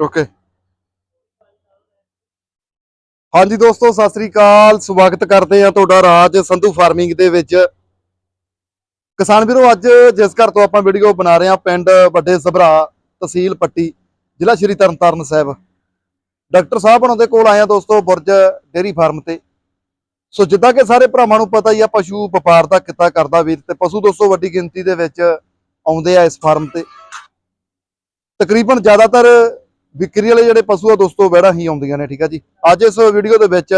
Okay ਹਾਂਜੀ ਦੋਸਤੋ, ਸਤਿ ਸ੍ਰੀ ਅਕਾਲ। ਸਵਾਗਤ ਕਰਦੇ ਆ ਤੁਹਾਡਾ ਰਾਜ ਸੰਧੂ ਫਾਰਮਿੰਗ ਦੇ ਵਿੱਚ। ਕਿਸਾਨ ਵੀਰੋ, ਅੱਜ ਜਿਸ ਘਰ ਤੋਂ ਆਪਾਂ ਵੀਡੀਓ ਬਣਾ ਰਹੇ ਆ ਪਿੰਡ ਵੱਡੇ ਸਭਰਾ ਤਹਿਸੀਲ ਪੱਟੀ, ਜ਼ਿਲ੍ਹਾ ਸ਼੍ਰੀ ਤਰਨਤਾਰਨ ਸਾਹਿਬ। ਡਾਕਟਰ ਸਾਹਿਬ ਉਹਨਾਂ ਦੇ ਕੋਲ ਆਏ ਆ ਦੋਸਤੋ, ਬੁਰਜ ਡੇਰੀ ਫਾਰਮ ਤੇ। ਸੋ ਜਿੱਦਾਂ ਕਿ ਸਾਰੇ ਭਰਾਵਾਂ ਨੂੰ ਪਤਾ ਹੀ ਆ, ਪਸ਼ੂ ਵਪਾਰ ਦਾ ਕਿੱਤਾ ਕਰਦਾ ਵੀਰ ਤੇ ਪਸ਼ੂ ਦੋਸਤੋ, ਵੱਡੀ ਗਿਣਤੀ ਦੇ ਵਿੱਚ ਆਉਂਦੇ ਆ ਇਸ ਫਾਰਮ ਤੇ। ਤਕਰੀਬਨ ਜ਼ਿਆਦਾਤਰ ਵਿਕਰੀ ਵਾਲੇ ਜਿਹੜੇ ਪਸ਼ੂ ਆ ਦੋਸਤੋ ਵੈੜਾਂ ਹੀ ਆਉਂਦੀਆਂ ਨੇ, ਠੀਕ ਆ ਜੀ। ਅੱਜ ਇਸ ਵੀਡੀਓ ਦੇ ਵਿੱਚ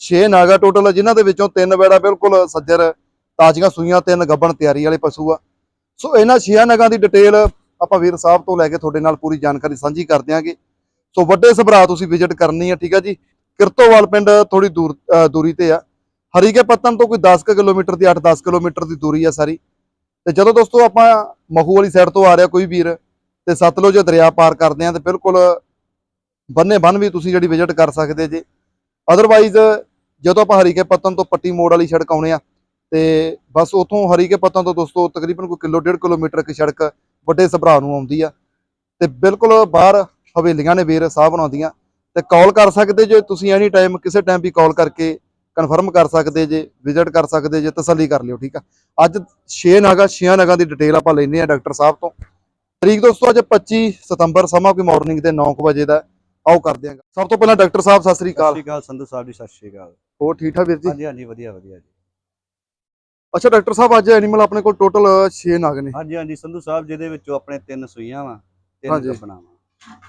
6 ਨਾਗਾ ਟੋਟਲ ਜਿਨ੍ਹਾਂ ਦੇ ਵਿੱਚੋਂ ਤਿੰਨ ਵੈੜਾ ਬਿਲਕੁਲ ਸੱਜਰ, ਤਾਜ਼ੀਆਂ ਸੂਈਆਂ, ਤਿੰਨ ਗੱਬਣ ਤਿਆਰੀ ਵਾਲੇ ਪਸ਼ੂ ਆ। ਸੋ ਇਹਨਾਂ 6 ਨਾਗਾਂ ਦੀ ਡਿਟੇਲ ਆਪਾਂ ਵੀਰ ਸਾਹਿਬ ਤੋਂ ਲੈ ਕੇ ਤੁਹਾਡੇ ਨਾਲ ਪੂਰੀ ਜਾਣਕਾਰੀ ਸਾਂਝੀ ਕਰ ਦਿਆਂਗੇ। ਸੋ ਵੱਡੇ ਸਭਰਾ ਤੁਸੀਂ ਵਿਜ਼ਿਟ ਕਰਨੀ ਆ, ਠੀਕ ਆ ਜੀ। ਕਿਰਤੋਵਾਲ ਪਿੰਡ ਥੋੜੀ ਦੂਰ ਦੂਰੀ ਤੇ ਆ। ਹਰੀਕੇ ਪੱਤਨ ਤੋਂ ਕੋਈ 10 ਕੁ ਕਿਲੋਮੀਟਰ ਦੀ 8-10 ਕਿਲੋਮੀਟਰ ਦੀ ਦੂਰੀ ਆ ਸਾਰੀ। ਤੇ ਜਦੋਂ ਦੋਸਤੋ ਆਪਾਂ ਮਹੂ ਵਾਲੀ ਸਾਈਡ ਤੋਂ ਆ ਰਿਹਾ ਕੋਈ ਵੀਰ ਤੇ ਸਤਲੁਜ ਦਰਿਆ ਪਾਰ ਕਰਦੇ ਆ ਤੇ ਬਿਲਕੁਲ ਬੰਨੇ ਬੰਨ ਵੀ ਤੁਸੀਂ ਜਿਹੜੀ ਵਿਜ਼ਿਟ ਕਰ ਸਕਦੇ ਜੇ। ਅਦਰਵਾਈਜ਼ ਜਦੋਂ ਆਪਾਂ ਹਰੀਕੇ ਪੱਤਨ ਤੋਂ ਪੱਟੀ ਮੋੜ ਵਾਲੀ ਸੜਕ ਆਉਣੇ ਆ, ਤੇ ਬਸ ਉਥੋਂ ਹਰੀਕੇ ਪੱਤਨ ਤੋਂ ਦੋਸਤੋ ਤਕਰੀਬਨ ਕੋਈ ਕਿਲੋ ਡੇਢ ਕਿਲੋਮੀਟਰ ਇੱਕ ਸੜਕ ਵੱਡੇ ਸਭਰਾ ਨੂੰ ਆਉਂਦੀ ਆ। ਤੇ ਬਿਲਕੁਲ ਬਾਹਰ ਹਵੇਲੀਆਂ ਨੇ ਵੀਰ ਸਾਹਿਬ ਬਣਾਉਂਦੀਆਂ। ਤੇ ਕਾਲ ਕਰ ਸਕਦੇ ਜੇ ਤੁਸੀਂ ਐਨੀ ਟਾਈਮ ਕਿਸੇ ਟਾਈਮ ਵੀ ਕਾਲ ਕਰਕੇ ਕਨਫਰਮ ਕਰ ਸਕਦੇ ਜੇ ਵਿਜ਼ਿਟ ਕਰ ਸਕਦੇ ਜੇ, ਤਸੱਲੀ ਕਰ ਲਿਓ, ਠੀਕ ਆ। ਅੱਜ 6 ਨਾਗਾ 6 ਨਾਗਾ ਦੀ ਡਿਟੇਲ ਆਪਾਂ ਲੈਨੇ ਆ ਡਾਕਟਰ ਸਾਹਿਬ ਤੋਂ। ਤਰੀਕ ਦੋਸਤੋ ਅੱਜ 25 ਸਤੰਬਰ ਸਮਾਂ ਕੋਈ ਮਾਰਨਿੰਗ ਦੇ 9 ਵਜੇ ਦਾ ਆਓ ਕਰਦੇ ਆਂ ਸਭ ਤੋਂ ਪਹਿਲਾਂ ਡਾਕਟਰ ਸਾਹਿਬ ਸਤਿ ਸ੍ਰੀ ਸਤਿ ਅਕਾਲ ਸ਼੍ਰੀ ਅਕਾਲ ਸੰਧੂ ਸਾਹਿਬ ਜੀ ਸਤਿ ਸ਼੍ਰੀ ਅਕਾਲ। ਹੋਰ ਠੀਕ ਠਾਕ ਵੀਰ ਜੀ? ਹਾਂਜੀ ਹਾਂਜੀ ਵਧੀਆ ਵਧੀਆ ਜੀ। ਅੱਛਾ ਡਾਕਟਰ ਸਾਹਿਬ ਅੱਜ ਐਨੀਮਲ ਆਪਣੇ ਕੋਲ ਟੋਟਲ 6 ਨਾਗ ਨੇ। ਹਾਂਜੀ ਹਾਂਜੀ ਸੰਧੂ ਸਾਹਿਬ ਜਿਹਦੇ ਵਿੱਚੋਂ ਆਪਣੇ ਤਿੰਨ ਸੂਈਆਂ ਵਾ ਤਿੰਨ ਹਾਂਜੀ। ਵਾ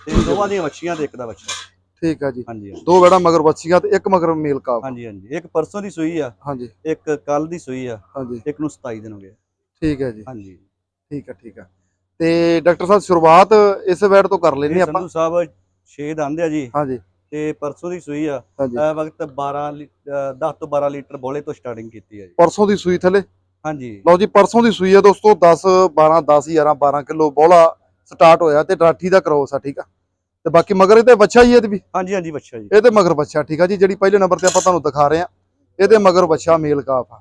ਤੇ ਦੋਵਾਂ ਦੀਆਂ ਵੱਛੀਆਂ ਤੇ ਇੱਕ ਦਾ ਬੱਚਾ ਠੀਕ ਆ ਜੀ। ਹਾਂਜੀ ਹਾਂਜੀ। ਦੋ ਵੜਾ ਮਗਰ ਬੱਚੀਆਂ ਤੇ ਇੱਕ ਮਗਰ ਮੇਲ ਕਾਬ ਹਾਂਜੀ ਹਾਂਜੀ ਇੱਕ ਪਰਸੋਂ ਦੀ ਸੂਈ ਆ ਹਾਂਜੀ। ਇੱਕ ਕੱਲ ਦੀ ਸੂਈ ਆ ਹਾਂਜੀ। ਇੱਕ ਨੂੰ 27 ਦਿਨ ਹੋ ਗਏ। ਠੀਕ ਹੈ ਜੀ। ਹਾਂਜੀ। ਠੀਕ ਆ ਠੀਕ ਆ। ਤੇ ਡਾਕਟਰ ਸਾਹਿਬ ਸ਼ੁਰੂਆਤ ਇਸ ਵੈਡ ਤੋਂ ਕਰ ਲੈਣੀ ਇਹ ਆਪਾਂ। ਸੰਧੂ ਸਾਹਿਬ 6 ਦੰਦ ਆ ਜੀ। ਹਾਂਜੀ। ਤੇ ਪਰਸੋਂ ਦੀ ਸੂਈ ਆ। ਇਸ ਵਕਤ 12 ਲੀ- ਅਹ 10 ਤੋਂ 12 ਲੀਟਰ ਬੋਲੇ ਤੋਂ ਸਟਾਰਟਿੰਗ ਕੀਤੀ ਆ ਜੀ। ਪਰਸੋਂ ਦੀ ਸੂਈ ਥੱਲੇ? ਹਾਂਜੀ। ਲਓ ਜੀ ਪਰਸੋਂ ਦੀ ਸੂਈ ਆ ਦੋਸਤੋ 10 12 10 11 12 ਕਿਲੋ ਬੋਲਾ ਸਟਾਰਟ ਹੋਇਆ ਤੇ ਰਾਠੀ ਦਾ ਕਰੋਸ ਆ ਠੀਕ ਆ? ਤੇ ਬਾਕੀ ਮਗਰ ਇਹਦੇ ਬੱਚਾ ਹੀ ਇਹਦੇ ਵੀ? ਹਾਂਜੀ ਹਾਂਜੀ ਬੱਚਾ ਜੀ। ਇਹਦੇ ਮਗਰ ਬੱਚਾ ਠੀਕ ਆ ਜੀ ਜਿਹੜੀ ਪਹਿਲੇ ਨੰਬਰ ਤੇ ਆਪਾਂ ਤੁਹਾਨੂੰ ਦਿਖਾ ਰਹੇ ਆ ਇਹਦੇ ਮਗਰ ਬੱਚਾ ਮੇਲ ਕਾਫ ਆ।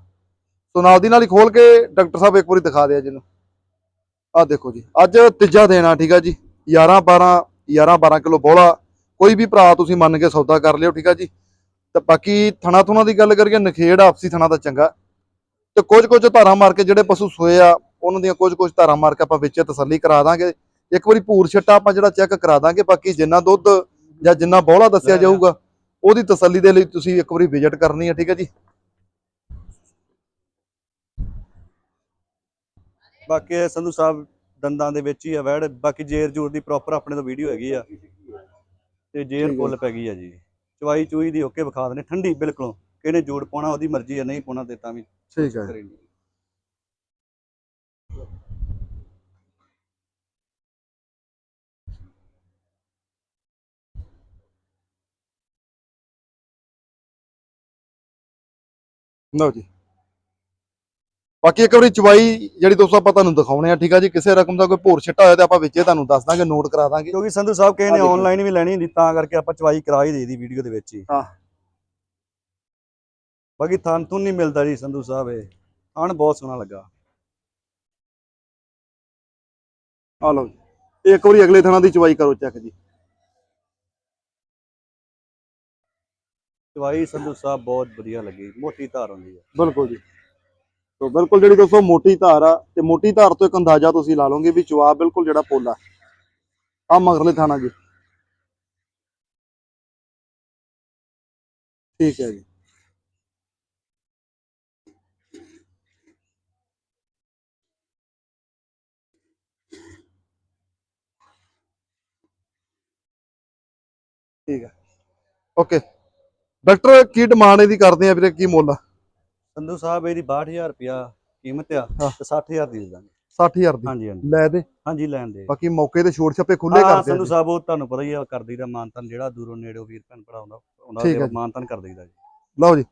ਸੋ ਨਾਲ ਦੀ ਨਾਲ ਹੀ ਖੋਲ ਕੇ ਡਾਕਟਰ ਸਾਹਿਬ ਇੱਕ ਵਾਰੀ ਦਿਖਾ ਦਿਆ ਜਿਹਨੂੰ। ਆਹ ਦੇਖੋ ਜੀ ਅੱਜ ਤੀਜਾ ਦਿਨ ਆ ਠੀਕ ਆ ਜੀ। 11 12 11 12 ਕਿਲੋ ਬੋਲਾ ਕੋਈ ਵੀ ਭਰਾ ਤੁਸੀਂ ਮੰਨ ਕੇ ਸੌਦਾ ਕਰ ਲਿਓ ਠੀਕ ਆ ਜੀ। ਤੇ ਬਾਕੀ ਥਣਾ ਥੁਣਾ ਦੀ ਗੱਲ ਕਰੀਏ ਨਖੇੜ ਆਪਸੀ ਥਣਾ ਦਾ ਚੰਗਾ। ਤੇ ਕੁਝ ਕੁਝ ਧਾਰਾਂ ਮਾਰ ਕੇ ਜਿਹੜੇ ਪਸ਼ੂ ਸੋਏ ਆ ਉਹਨਾਂ ਦੀਆਂ ਕੁਝ ਕੁਝ ਧਾਰਾਂ ਮਾਰ ਕੇ ਆਪਾਂ ਵਿੱਚ ਤਸੱਲੀ ਕਰਾ ਦਾਂਗੇ। ਇੱਕ ਵਾਰੀ ਭੂਰ ਛੱਟਾ ਆਪਾਂ ਜਿਹੜਾ ਚੈੱਕ ਕਰਾ ਦਾਂਗੇ ਬਾਕੀ ਜਿੰਨਾ ਦੁੱਧ ਜਾਂ ਜਿੰਨਾ ਬੋਲਾ ਦੱਸਿਆ ਜਾਊਗਾ ਉਹਦੀ ਤਸੱਲੀ ਦੇ ਲਈ ਤੁਸੀਂ ਇੱਕ ਵਾਰੀ ਵਿਜ਼ਿਟ ਕਰਨੀ ਹੈ ਠੀਕ ਹੈ ਜੀ। ਬਾਕੀ ਇਹ ਸੰਧੂ ਸਾਹਿਬ ਦੰਦਾਂ ਦੇ ਵਿੱਚ ਹੀ ਆ ਵੈੜ ਬਾਕੀ ਜੇਰ ਜੂਰ ਦੀ ਪ੍ਰੋਪਰ ਆਪਣੇ ਤੋਂ ਵੀਡੀਓ ਹੈਗੀ ਆ। ਤੇ ਜੇਰ। ਫੁੱਲ ਪੈ ਗਈ ਆ ਜੀ। ਚਵਾਈ ਚੂਈ ਦੀ ਓਕੇ ਵਿਖਾ ਦਨੇ ਠੰਡੀ ਬਿਲਕੁਲ। ਕਿਹਨੇ ਜੋੜ ਪਾਉਣਾ ਉਹਦੀ ਮਰਜ਼ੀ ਆ ਨਹੀਂ ਪਾਉਣਾ ਤੇ ਤਾਂ ਵੀ ਠੀਕ ਹੈ ਲਓ ਜੀ। ਬਾਕੀ ਇੱਕ ਵਾਰੀ ਚਵਾਈ ਜਿਹੜੀ ਦੋਸਤੋ ਆਪਾਂ ਤੁਹਾਨੂੰ ਦਿਖਾਉਣੇ ਆ ਠੀਕ ਆ ਜੀ? ਕਿਸੇ ਰਕਮ ਦਾ ਕੋਈ ਭੂਰ ਛੱਟਾ ਹੋਇਆ ਤੇ ਆਪਾਂ ਵਿੱਚੇ ਤੁਹਾਨੂੰ ਦੱਸ ਦਾਂਗੇ ਨੋਟ ਕਰਾ ਦਾਂਗੇ। ਕਿਉਂਕਿ ਸੰਧੂ ਸਾਹਿਬ ਕਿਸੇ ਨੇ। ਆਨਲਾਈਨ ਵੀ ਲੈਣੀ ਹੁੰਦੀ ਤਾਂ ਕਰਕੇ ਆਪਾਂ ਚਵਾਈ ਕਰਾ ਹੀ ਦੇਦੀ ਵੀਡੀਓ ਦੇ ਵਿੱਚ ਹੀ। ਹਾਂ। ਬਾਕੀ ਥਣ ਥੁਣ ਨਹੀਂ ਮਿਲਦਾ ਜੀ ਸੰਧੂ ਸਾਹਿਬ ਇਹ। ਥਣ ਬਹੁਤ ਸੋਹਣਾ ਲੱਗਾ। ਆ ਲਓ ਜੀ। ਇੱਕ ਵਾਰੀ ਅਗਲੇ ਥਣਾ ਦੀ ਚਵਾਈ ਕਰੋ ਚੈੱਕ ਜੀ। ਚਵਾਈ ਸੰਧੂ ਸਾਹਿਬ ਬਹੁਤ ਵਧੀਆ ਲੱਗੀ ਮੋਟੀ ਧਾਰ ਹੁੰਦੀ ਹੈ ਬਿਲਕੁਲ ਜੀ। ਤੋ ਬਿਲਕੁਲ ਜਿਹੜੀ ਦੋਸਤੋ ਮੋਟੀ ਧਾਰ ਆ, ਤੇ ਮੋਟੀ ਧਾਰ ਤੋਂ ਇੱਕ ਅੰਦਾਜ਼ਾ ਤੁਸੀਂ ਲਾ ਲਓਗੇ ਵੀ ਜਵਾਬ ਬਿਲਕੁਲ ਜਿਹੜਾ ਪੋਲਾ ਆ। ਮਗਰਲੇ ਥਾਣਾ ਜੀ। ਠੀਕ ਹੈ ਜੀ। ਠੀਕ ਹੈ। ਓਕੇ। ਡਾਕਟਰ, ਕੀ ਡਿਮਾਂਡ ਇਹਦੀ ਕਰਦੇ ਆ ਵੀਰੇ? ਕੀ ਮੁੱਲ ਆ? ਸੰਧੂ ਸਾਹਿਬ ਇਹਦੀ 62000 ਰੁਪਿਆ ਕੀਮਤ ਆ ਹਾਂ। ਤੇ 60000 ਦੀ ਦੇ ਦਾਂਗੇ। 60000 ਦੀ? ਹਾਂਜੀ ਹਾਂਜੀ। ਲੈ ਦੇ। ਹਾਂਜੀ ਲੈਣ ਦੇ। ਬਾਕੀ ਮੌਕੇ ਤੇ ਛੋੜ ਛੱਪੇ ਖੁੱਲੇ ਹਾਂ ਕਰਦੇ ਆ ਸੰਧੂ ਜੀ। ਸਾਹਿਬ ਉਹ ਤੁਹਾਨੂੰ ਪਤਾ ਹੀ ਆ ਕਰ ਦਈਦਾ ਮਾਨਤਨ ਜਿਹੜਾ ਦੂਰੋਂ ਨੇੜੋਂ ਵੀਰ ਭੈਣ ਭਰਾ ਆਉਂਦਾ ਆਉਂਦਾ ਠੀਕ ਆ ਤੇ ਜੀ। ਮਾਨਤਨ ਕਰ ਦਈਦਾ ਜੀ। ਲਓ ਜੀ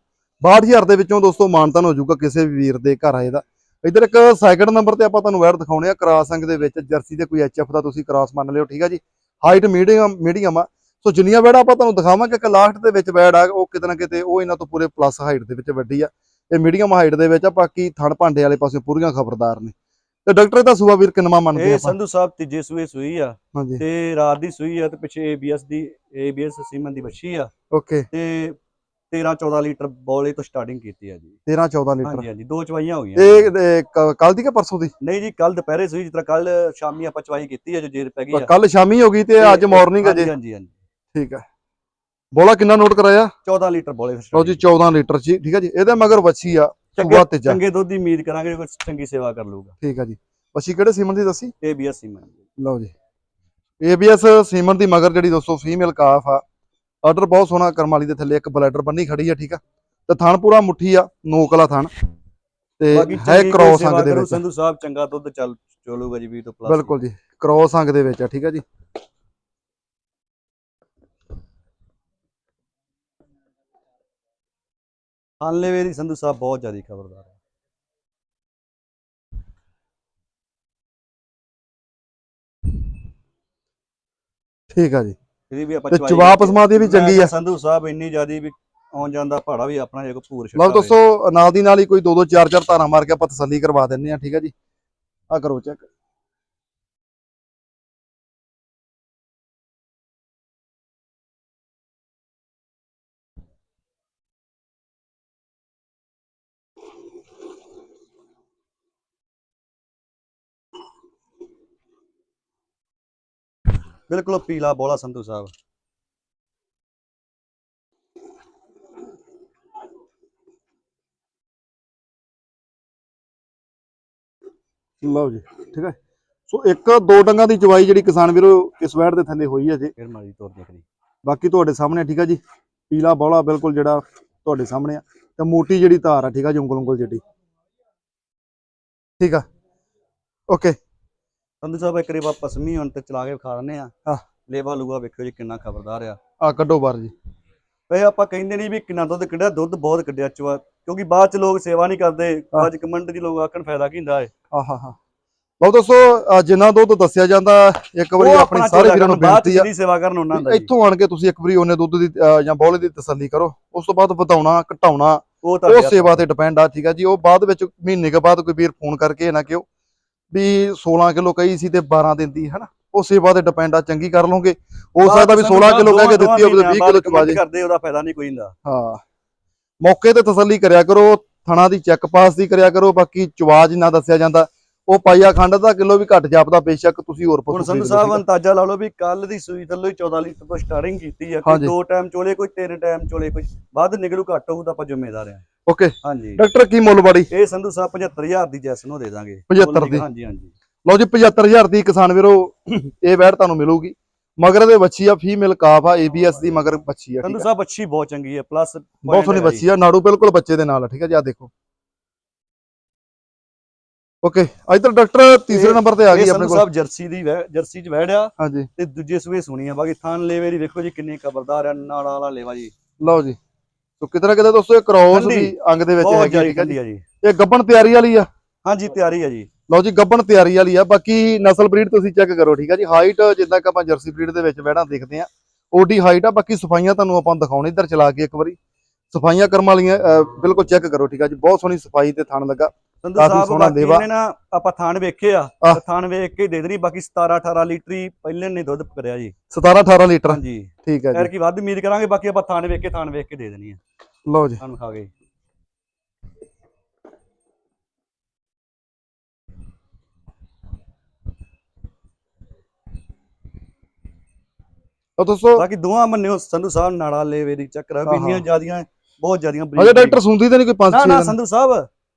62000 ਦੇ ਵਿੱਚੋਂ ਦੋਸਤੋ ਮਾਨਤਨ ਹੋ ਜਾਊਗਾ ਕਿਸੇ ਵੀ ਵੀਰ ਦੇ ਘਰ ਆਏ ਦਾ। ਇਧਰ ਇੱਕ ਸੈਕਿੰਡ ਨੰਬਰ ਤੇ ਆਪਾਂ ਤੁਹਾਨੂੰ ਵੈਰ ਦਿਖਾਉਣੇ ਆ ਕ੍ਰਾਸ ਅੰਗ ਦੇ ਵਿੱਚ ਜਰਸੀ ਦੇ ਕੋਈ ਐਚਐਫ ਦਾ ਤੁਸੀਂ ਕ੍ਰਾਸ ਮੰਨ ਲਿਓ ਠੀਕ ਆ ਜੀ? ਹਾਈਟ ਮੀਡੀਅਮ ਮੀਡੀਅਮ ਆ। ਸੋ ਜਿੰਨੀਆਂ ਵੈੜਾਂ ਆਪਾਂ ਤੁਹਾਨੂੰ ਦਿਖਾਵਾਂਗੇ ਕਿ ਲਾਸਟ ਦੇ ਵਿੱਚ ਵੈੜ ਆ ਉਹ ਕਿਤੇ ਨਾ ਕਿਤੇ ਉਹ ਇਹਨਾਂ ਤੋਂ ਪੂਰੇ ਪਲੱਸ ਹਾਈਟ ਦੇ ਵਿੱਚ ਵੱਡੀ ਆ। ਇਹ ਮੀਡੀਅਮ ਹਾਈਟ ਦੇ ਵਿੱਚ ਆ ਬਾਕੀ ਥਣ ਭਾਂਡੇ ਵਾਲੇ ਪਾਸੇ ਪੂਰੀਆਂ ਖਬਰਦਾਰ ਨੇ। ਤੇ ਡਾਕਟਰ ਇਹਦਾ ਸੂਆ ਵੀਰ ਕਿੰਨਵਾ ਮੰਨਦੇ ਇਹ ਆਪਾਂ? ਸੰਧੂ ਸਾਹਿਬ ਤੀਜੇ ਸੂਏ ਸੂਈ ਆ। ਤੇ ਰਾਤ ਦੀ ਸੂਈ ਆ ਤੇ ਪਿੱਛੇ ਏਬੀਐਸ ਦੀ ਏਬੀਐਸ ਸੀਮਨ ਦੀ ਵੱਛੀ ਆ। ਓਕੇ। ਤੇ 13 14 ਲੀਟਰ ਬੋਲੇ ਤੋਂ ਸਟਾਰਟਿੰਗ ਕੀਤੀ ਆ ਜੀ। 13 14 ਲੀਟਰ। ਹਾਂਜੀ ਹਾਂਜੀ ਦੋ ਚਵਾਈਆਂ ਹੋ ਗਈਆਂ ਇਹ ਕੱਲ ਦੀ ਕਿ ਪਰਸੋਂ ਦੀ? ਨਹੀਂ ਜੀ ਕੱਲ ਦੁਪਹਿਰੇ ਸੂਈ ਜਿਸ ਤਰ੍ਹਾਂ ਕੱਲ ਸ਼ਾਮੀ ਆਪਾਂ ਚਵਾਈ ਕੀਤੀ ਆ ਜੋ ਜੇਰ ਪੈ ਗਈ ਆ। ਕੱਲ ਸ਼ਾਮੀ ਹੋ ਗਈ ਤੇ ਅੱਜ ਮਾਰਨਿੰਗ ਅਜੇ ਹਾਂਜੀ ਹਾਂਜੀ ਠੀਕ ਹੈ ਬੋਲਾ ਕਿੰਨਾ ਨੋਟ ਕਰਾਇਆ? 14 ਲੀਟਰ ਬੋਲੇ ਲਓ ਜੀ 14 ਲੀਟਰ ਜੀ ਠੀਕ ਹੈ ਜੀ? ਇਹਦੇ ਮਗਰ ਵੱਛੀ ਆ ਚੰਗੇ ਤੇਜਾ ਚੰਗੇ ਦੁੱਧ ਦੀ ਉਮੀਦ ਕਰਾਂਗੇ ਕੋਈ ਚੰਗੀ ਸੇਵਾ ਕਰ ਲੂਗਾ ਠੀਕ ਹੈ ਜੀ। ਵੱਛੀ ਕਿਹੜੇ ਸੀਮਨ ਦੀ ਦੱਸੀ? ABS semen. ਲਓ ਜੀ। ABS ਸੀਮਨ ਦੀ ਮਗਰ ਜਿਹੜੀ ਦੋਸਤੋ ਫੀਮੇਲ ਕਾਫ ਆ ਆਰਡਰ ਬਹੁਤ ਸੋਹਣਾ ਕਰਮ ਵਾਲੀ ਦੇ ਥੱਲੇ ਇੱਕ ਬਲੈਡਰ ਬੰਨੀ ਖੜੀ ਆ ਠੀਕ ਆ? ਤੇ ਥਣ ਪੂਰਾ ਮੁੱਠੀ ਆ ਨੋਕ ਵਾਲਾ ਥਣ। ਤੇ ਹੈ ਕ੍ਰੋਸ ਅੰਗ ਦੇ ਵਿੱਚ। ਸੰਧੂ ਸਾਹਿਬ ਚੰਗਾ ਦੁੱਧ ਚੱਲ ਚੋਲੂਗਾ ਜੀ 20 ਤੋਂ ਪਲੱਸ ਬਿਲਕੁਲ ਜੀ ਕ੍ਰੋਸ ਅੰਗ ਦੇ ਵਿੱਚ ਆ ਠੀਕ ਆ ਜੀ? ਹਾਨਲੇਵੇ ਦੀ ਸੰਧੂ ਸਾਹਿਬ ਬਹੁਤ ਜ਼ਿਆਦਾ ਖਬਰਦਾਰ ਹੈ ਠੀਕ ਆ ਜੀ। ਇਹਦੀ ਵੀ ਆਪਾਂ ਤੇ ਚਵਾ। ਪਸਮਾ ਦੀ ਵੀ ਚੰਗੀ ਆ। ਸੰਧੂ ਸਾਹਿਬ ਇੰਨੀ ਜ਼ਿਆਦੀ ਵੀ ਆਉਣ ਜਾਂਦਾ ਭਾੜਾ ਵੀ ਆਪਣਾ ਜੇ ਕੋ ਭੂਰ ਲਓ ਦੋਸਤੋ ਨਾਲ ਦੀ ਨਾਲ ਹੀ ਕੋਈ ਦੋ ਦੋ ਚਾਰ ਚਾਰ ਧਾਰਾਂ ਮਾਰ ਕੇ ਆਪਾਂ ਤਸੱਲੀ ਕਰਵਾ ਦਿੰਨੇ ਆ ਠੀਕ ਆ ਜੀ? ਆ ਕਰੋ ਚੈੱਕ ਬਿਲਕੁਲ ਪੀਲਾ ਬੋਲਾ ਸੰਧੂ ਸਾਹਿਬ। ਲਓ ਜੀ ਠੀਕ ਹੈ ਸੋ ਇੱਕ ਦੋ ਡੰਗਾਂ ਦੀ ਚਵਾਈ ਜਿਹੜੀ ਕਿਸਾਨ ਵੀਰੋ ਇਸ ਵੈਟ ਦੇ ਥੱਲੇ ਹੋਈ ਹੈ ਜੀ। ਫਿਰ ਮਾਰੀ ਤੋਰ ਬਾਕੀ ਤੁਹਾਡੇ ਸਾਹਮਣੇ ਠੀਕ ਆ ਜੀ। ਪੀਲਾ ਬੌਲਾ ਬਿਲਕੁਲ ਜਿਹੜਾ ਤੁਹਾਡੇ ਸਾਹਮਣੇ ਆ। ਤੇ ਮੋਟੀ ਜਿਹੜੀ ਧਾਰ ਆ ਠੀਕ ਆ ਜੀ ਉਂਗਲ ਉਂਗਲ ਜਿਹੜੀ। ਠੀਕ ਆ। ਓਕੇ। ਸੰਧੂ ਸਾਹਿਬ ਇੱਕ ਵਾਰੀ ਆਪਾਂ ਪਸਮੀ ਹੁਣ ਤੇ ਚਲਾ ਕੇ ਵਿਖਾ ਦਿੰਦੇ ਆ ਹਾਂ। ਲੇਵਾ ਲੂਗਾ ਵੇਖਿਓ ਜੀ ਕਿੰਨਾ ਖਬਰਦਾਰ ਆ। ਆ ਕੱਢੋ ਬਾਹਰ ਜੀ। ਵੈਸੇ ਆਪਾਂ ਕਹਿੰਦੇ ਨਹੀਂ ਵੀ ਕਿੰਨਾ ਦੁੱਧ ਕੱਢਿਆ ਦੁੱਧ ਬਹੁਤ ਕੱਢਿਆ ਚਵਾ ਕਿਉਂਕਿ ਬਾਅਦ ਚ ਲੋਕ ਸੇਵਾ ਨਹੀਂ ਕਰਦੇ। ਅੱਜ ਕਮੈਂਟ ਦੀ ਲੋਕ ਆਖਣ ਫਾਇਦਾ ਕੀ ਹੁੰਦਾ ਹੈ ਆਹਾ ਹਾ। ਲਓ ਦੋਸਤੋ ਜਿੰਨਾ ਦੁੱਧ ਦੱਸਿਆ ਜਾਂਦਾ ਇੱਕ ਵਾਰੀ ਆਪਣੀ ਸਾਰੇ ਵੀਰਾਂ ਨੂੰ ਬੇਨਤੀ ਆ ਸੇਵਾ ਕਰਨ ਉਹਨਾਂ ਦਾ ਇੱਥੋਂ ਆਣ ਕੇ ਤੁਸੀਂ ਇੱਕ ਵਾਰੀ ਉਹਨੇ ਦੁੱਧ ਦੀ ਜਾਂ ਬੌਲੇ ਦੀ ਤਸੱਲੀ ਕਰੋ। ਉਸ ਤੋਂ ਬਾਅਦ ਵਧਾਉਣਾ ਘਟਾਉਣਾ ਉਹ ਸੇਵਾ ਤੇ ਡਿਪੈਂਡ ਆ ਠੀਕ ਆ ਜੀ। ਉਹ ਬਾਅਦ ਵਿੱਚ ਮਹੀਨੇ ਕੇ ਬਾਅਦ ਕੋਈ ਵੀਰ ਫੋਨ ਕਰਕੇ ਨਾ ਕਿਉ ਵੀ 16 ਕਿਲੋ ਕਹੀ ਸੀ ਤੇ 12 ਦਿੰਦੀ ਹਨਾ? ਉਹ ਸੇਵਾ ਤੇ ਡਿਪੈਂਡ ਆ ਚੰਗੀ ਕਰ ਲਓਗੇ ਹੋ ਸਕਦਾ ਵੀ ਸੰਧੂ 16 ਸਾਹਿਬ ਕਿਲੋ ਕਹਿ ਕੇ ਦਿੱਤੀ ਹੋਵੇ ਤੇ 20 ਮਹੀਨਿਆਂ ਕਿਲੋ ਚਵਾ ਜੇ ਕਰਦੇ ਉਹਦਾ ਫਾਇਦਾ ਨਹੀਂ ਕੋਈ ਹੁੰਦਾ। ਹਾਂ। ਮੌਕੇ ਤੇ ਤਸੱਲੀ ਕਰਿਆ ਕਰੋ ਥਣਾ ਦੀ ਚੈੱਕ ਪਾਸ ਦੀ ਕਰਿਆ ਕਰੋ ਬਾਕੀ ਚਵਾਜ ਨਾ ਦੱਸਿਆ ਜਾਂਦਾ। ਉਹ ਪਾਈਆ ਖੰਡ ਦਾ ਕਿਲੋ ਵੀ ਘੱਟ ਜਾਪਦਾ ਬੇਸ਼ੱਕ ਤੁਸੀਂ ਹੋਰ ਹੁਣ ਪਸ਼ੂ ਸੰਧੂ ਸਾਹਿਬ ਅੰਦਾਜ਼ਾ ਲਾ ਲਓ ਵੀ ਕੱਲ ਦੀ ਸੂਈ ਥੱਲੋਂ ਹੀ 14 ਲੀਟਰ ਤੋਂ ਸਟਾਰਟਿੰਗ ਕੀਤੀ ਆ ਕੋਈ। ਦੋ ਟਾਈਮ ਚੋਲੇ ਕੋਈ ਤਿੰਨ ਟਾਈਮ ਚੋਲੇ ਕੋਈ ਵੱਧ ਨਿਕਲੂ ਘੱਟ ਹੋਊ ਤਾਂ ਆਪਾਂ ਜ਼ਿੰਮੇਦਾਰ ਆ। ਓਕੇ। ਹਾਂਜੀ। ਡਾਕਟਰ ਕੀ ਮੁੱਲ ਬਾੜੀ? ਇਹ ਸੰਧੂ ਸਾਹਿਬ 75000 ਦੀ ਜੈਸ ਨੂੰ ਦੇ ਦਾਂਗੇ। 75 ਦੀ। ਹਾਂਜੀ ਹਾਂਜੀ। ਲਓ ਜੀ 75000 ਦੀ ਕਿਸਾਨ ਵੀਰੋ ਇਹ ਵੈੜ ਤੁਹਾਨੂੰ ਮਿਲੂਗੀ। ਮਗਰ ਦੇ ਵੱਛੀ ਆ ਫੀਮੇਲ ਕਾਫ ਆ ਏਬੀਐਸ ਦੀ ਮਗਰ ਵੱਛੀ ਆ ਸੰਧੂ ਸਾਹਿਬ ਅੱਛੀ ਬਹੁਤ ਚੰਗੀ ਹੈ ਪਲੱਸ ਬਹੁਤ ਸੋਹਣੀ ਵੱਛੀ ਆ ਨਾੜੂ ਬਿਲਕੁਲ ਬੱਚੇ ਦੇ ਨਾਲ ਆ ਠੀਕ ਆ ਜੀ ਆ ਦੇਖੋ। ਓਕੇ ਇਧਰ ਡਾਕਟਰ ਤੀਸਰੇ ਨੰਬਰ ਤੇ ਆ ਗਈ ਆਪਣੇ ਕੋਲ। ਸਾਹਿਬ ਜਰਸੀ ਦੀ ਜਰਸੀ ਚ ਵਹਿੜਿਆ ਹਾਂਜੀ। ਤੇ ਦੂਜੇ ਸੂਏ ਸੁਣੀ ਆ ਬਾਕੀ ਥਾਨ ਲੇਵੇ ਦੀ ਵੇਖੋ ਜੀ ਕਿੰਨੀ ਕਬਰਦਾਰ ਆ ਨਾੜਾ ਵਾਲਾ ਲੇਵਾ ਜੀ। ਲਓ ਜੀ। ਸੋ ਕਿਤਨਾ ਕਿਤੇ ਦੋਸਤੋ ਇਹ ਕ੍ਰੋਸ। ਵੀ ਅੰਗ ਦੇ ਵਿੱਚ ਹੈਗੀ ਠੀਕ ਆ ਜੀ। ਇਹ ਗੱਬਣ ਤਿਆਰੀ ਵਾਲੀ ਆ। ਹਾਂਜੀ ਤਿਆਰੀ ਆ ਜੀ। ਲਓ ਜੀ ਗੱਬਣ ਤਿਆਰੀ ਵਾਲੀ ਆ। ਬਾਕੀ ਨਸਲ ਬਰੀਡ ਤੁਸੀਂ ਚੈੱਕ ਕਰੋ ਠੀਕ ਆ ਜੀ। ਹਾਈਟ ਜਿੱਦਾਂ ਕਿ ਆਪਾਂ ਜਰਸੀ ਬਰੀਡ ਦੇ ਵਿੱਚ ਵਹਿੜਾਂ ਦੇਖਦੇ ਆ ਓਡੀ ਹਾਈਟ ਆ। ਬਾਕੀ ਸਫਾਈਆਂ ਤੁਹਾਨੂੰ ਆਪਾਂ ਦਿਖਾਉਣੇ ਇੱਧਰ ਚਲਾ ਕੇ ਇੱਕ ਵਾਰੀ। ਸਫਾਈਆਂ ਕਰਮ ਵਾਲੀਆਂ ਬਿਲਕੁਲ ਚੈੱਕ ਕਰੋ ਠੀਕ ਆ ਜੀ। ਬਹੁਤ ਸੋਹਣੀ ਸਫ਼ਾਈ ਤੇ ਥਣ ਲੱਗਾ। ਸੰਧੂ ਸਾਹਿਬ ਬਾਕੀ। ਇਹਨੇ ਨਾ ਆਪਾਂ ਥਾਨ ਵੇਖੇ ਆ ਥਾਨ ਵੇਖ ਕੇ ਦੇ ਦੇਣੀ ਬਾਕੀ 17 18 ਲੀਟਰ ਹੀ ਪਹਿਲੇ ਨੇ ਦੁੱਧ ਕਰਿਆ ਜੀ। 17 18 ਲੀਟਰ? ਹਾਂਜੀ। ਠੀਕ ਹੈ ਜੀ। ਕੀ ਵੱਧ ਉਮੀਦ ਕਰਾਂਗੇ ਬਾਕੀ ਆਪਾਂ ਥਾਨ ਵੇਖ ਕੇ ਥਾਨ ਵੇਖ ਕੇ ਦੇ ਦੇਣੀ ਆ। ਲਓ ਜੀ। ਤੁਹਾਨੂੰ ਖਾ ਗਏ ਉਹ ਦੋਸਤੋ ਬਾਕੀ ਦੋਵਾਂ ਮੰਨਿਓ ਸੰਧੂ ਸਾਹਿਬ ਨਾੜਾ ਲੇਵੇ ਦੀ ਚੱਕਰ ਆ ਇੰਨੀਆਂ ਹਾਂ। ਜਿਆਦੀਆਂ ਬਹੁਤ ਜਿਆਦੀਆਂ ਅਜੇ ਡਾਕਟਰ ਸੁਣਦੀ ਤੇ ਨਹੀਂ ਕੋਈ ਪੰਜ ਨਾ ਛੇ ਨਾ ਦਿਨ। ਸੰਧੂ ਸਾਹਿਬ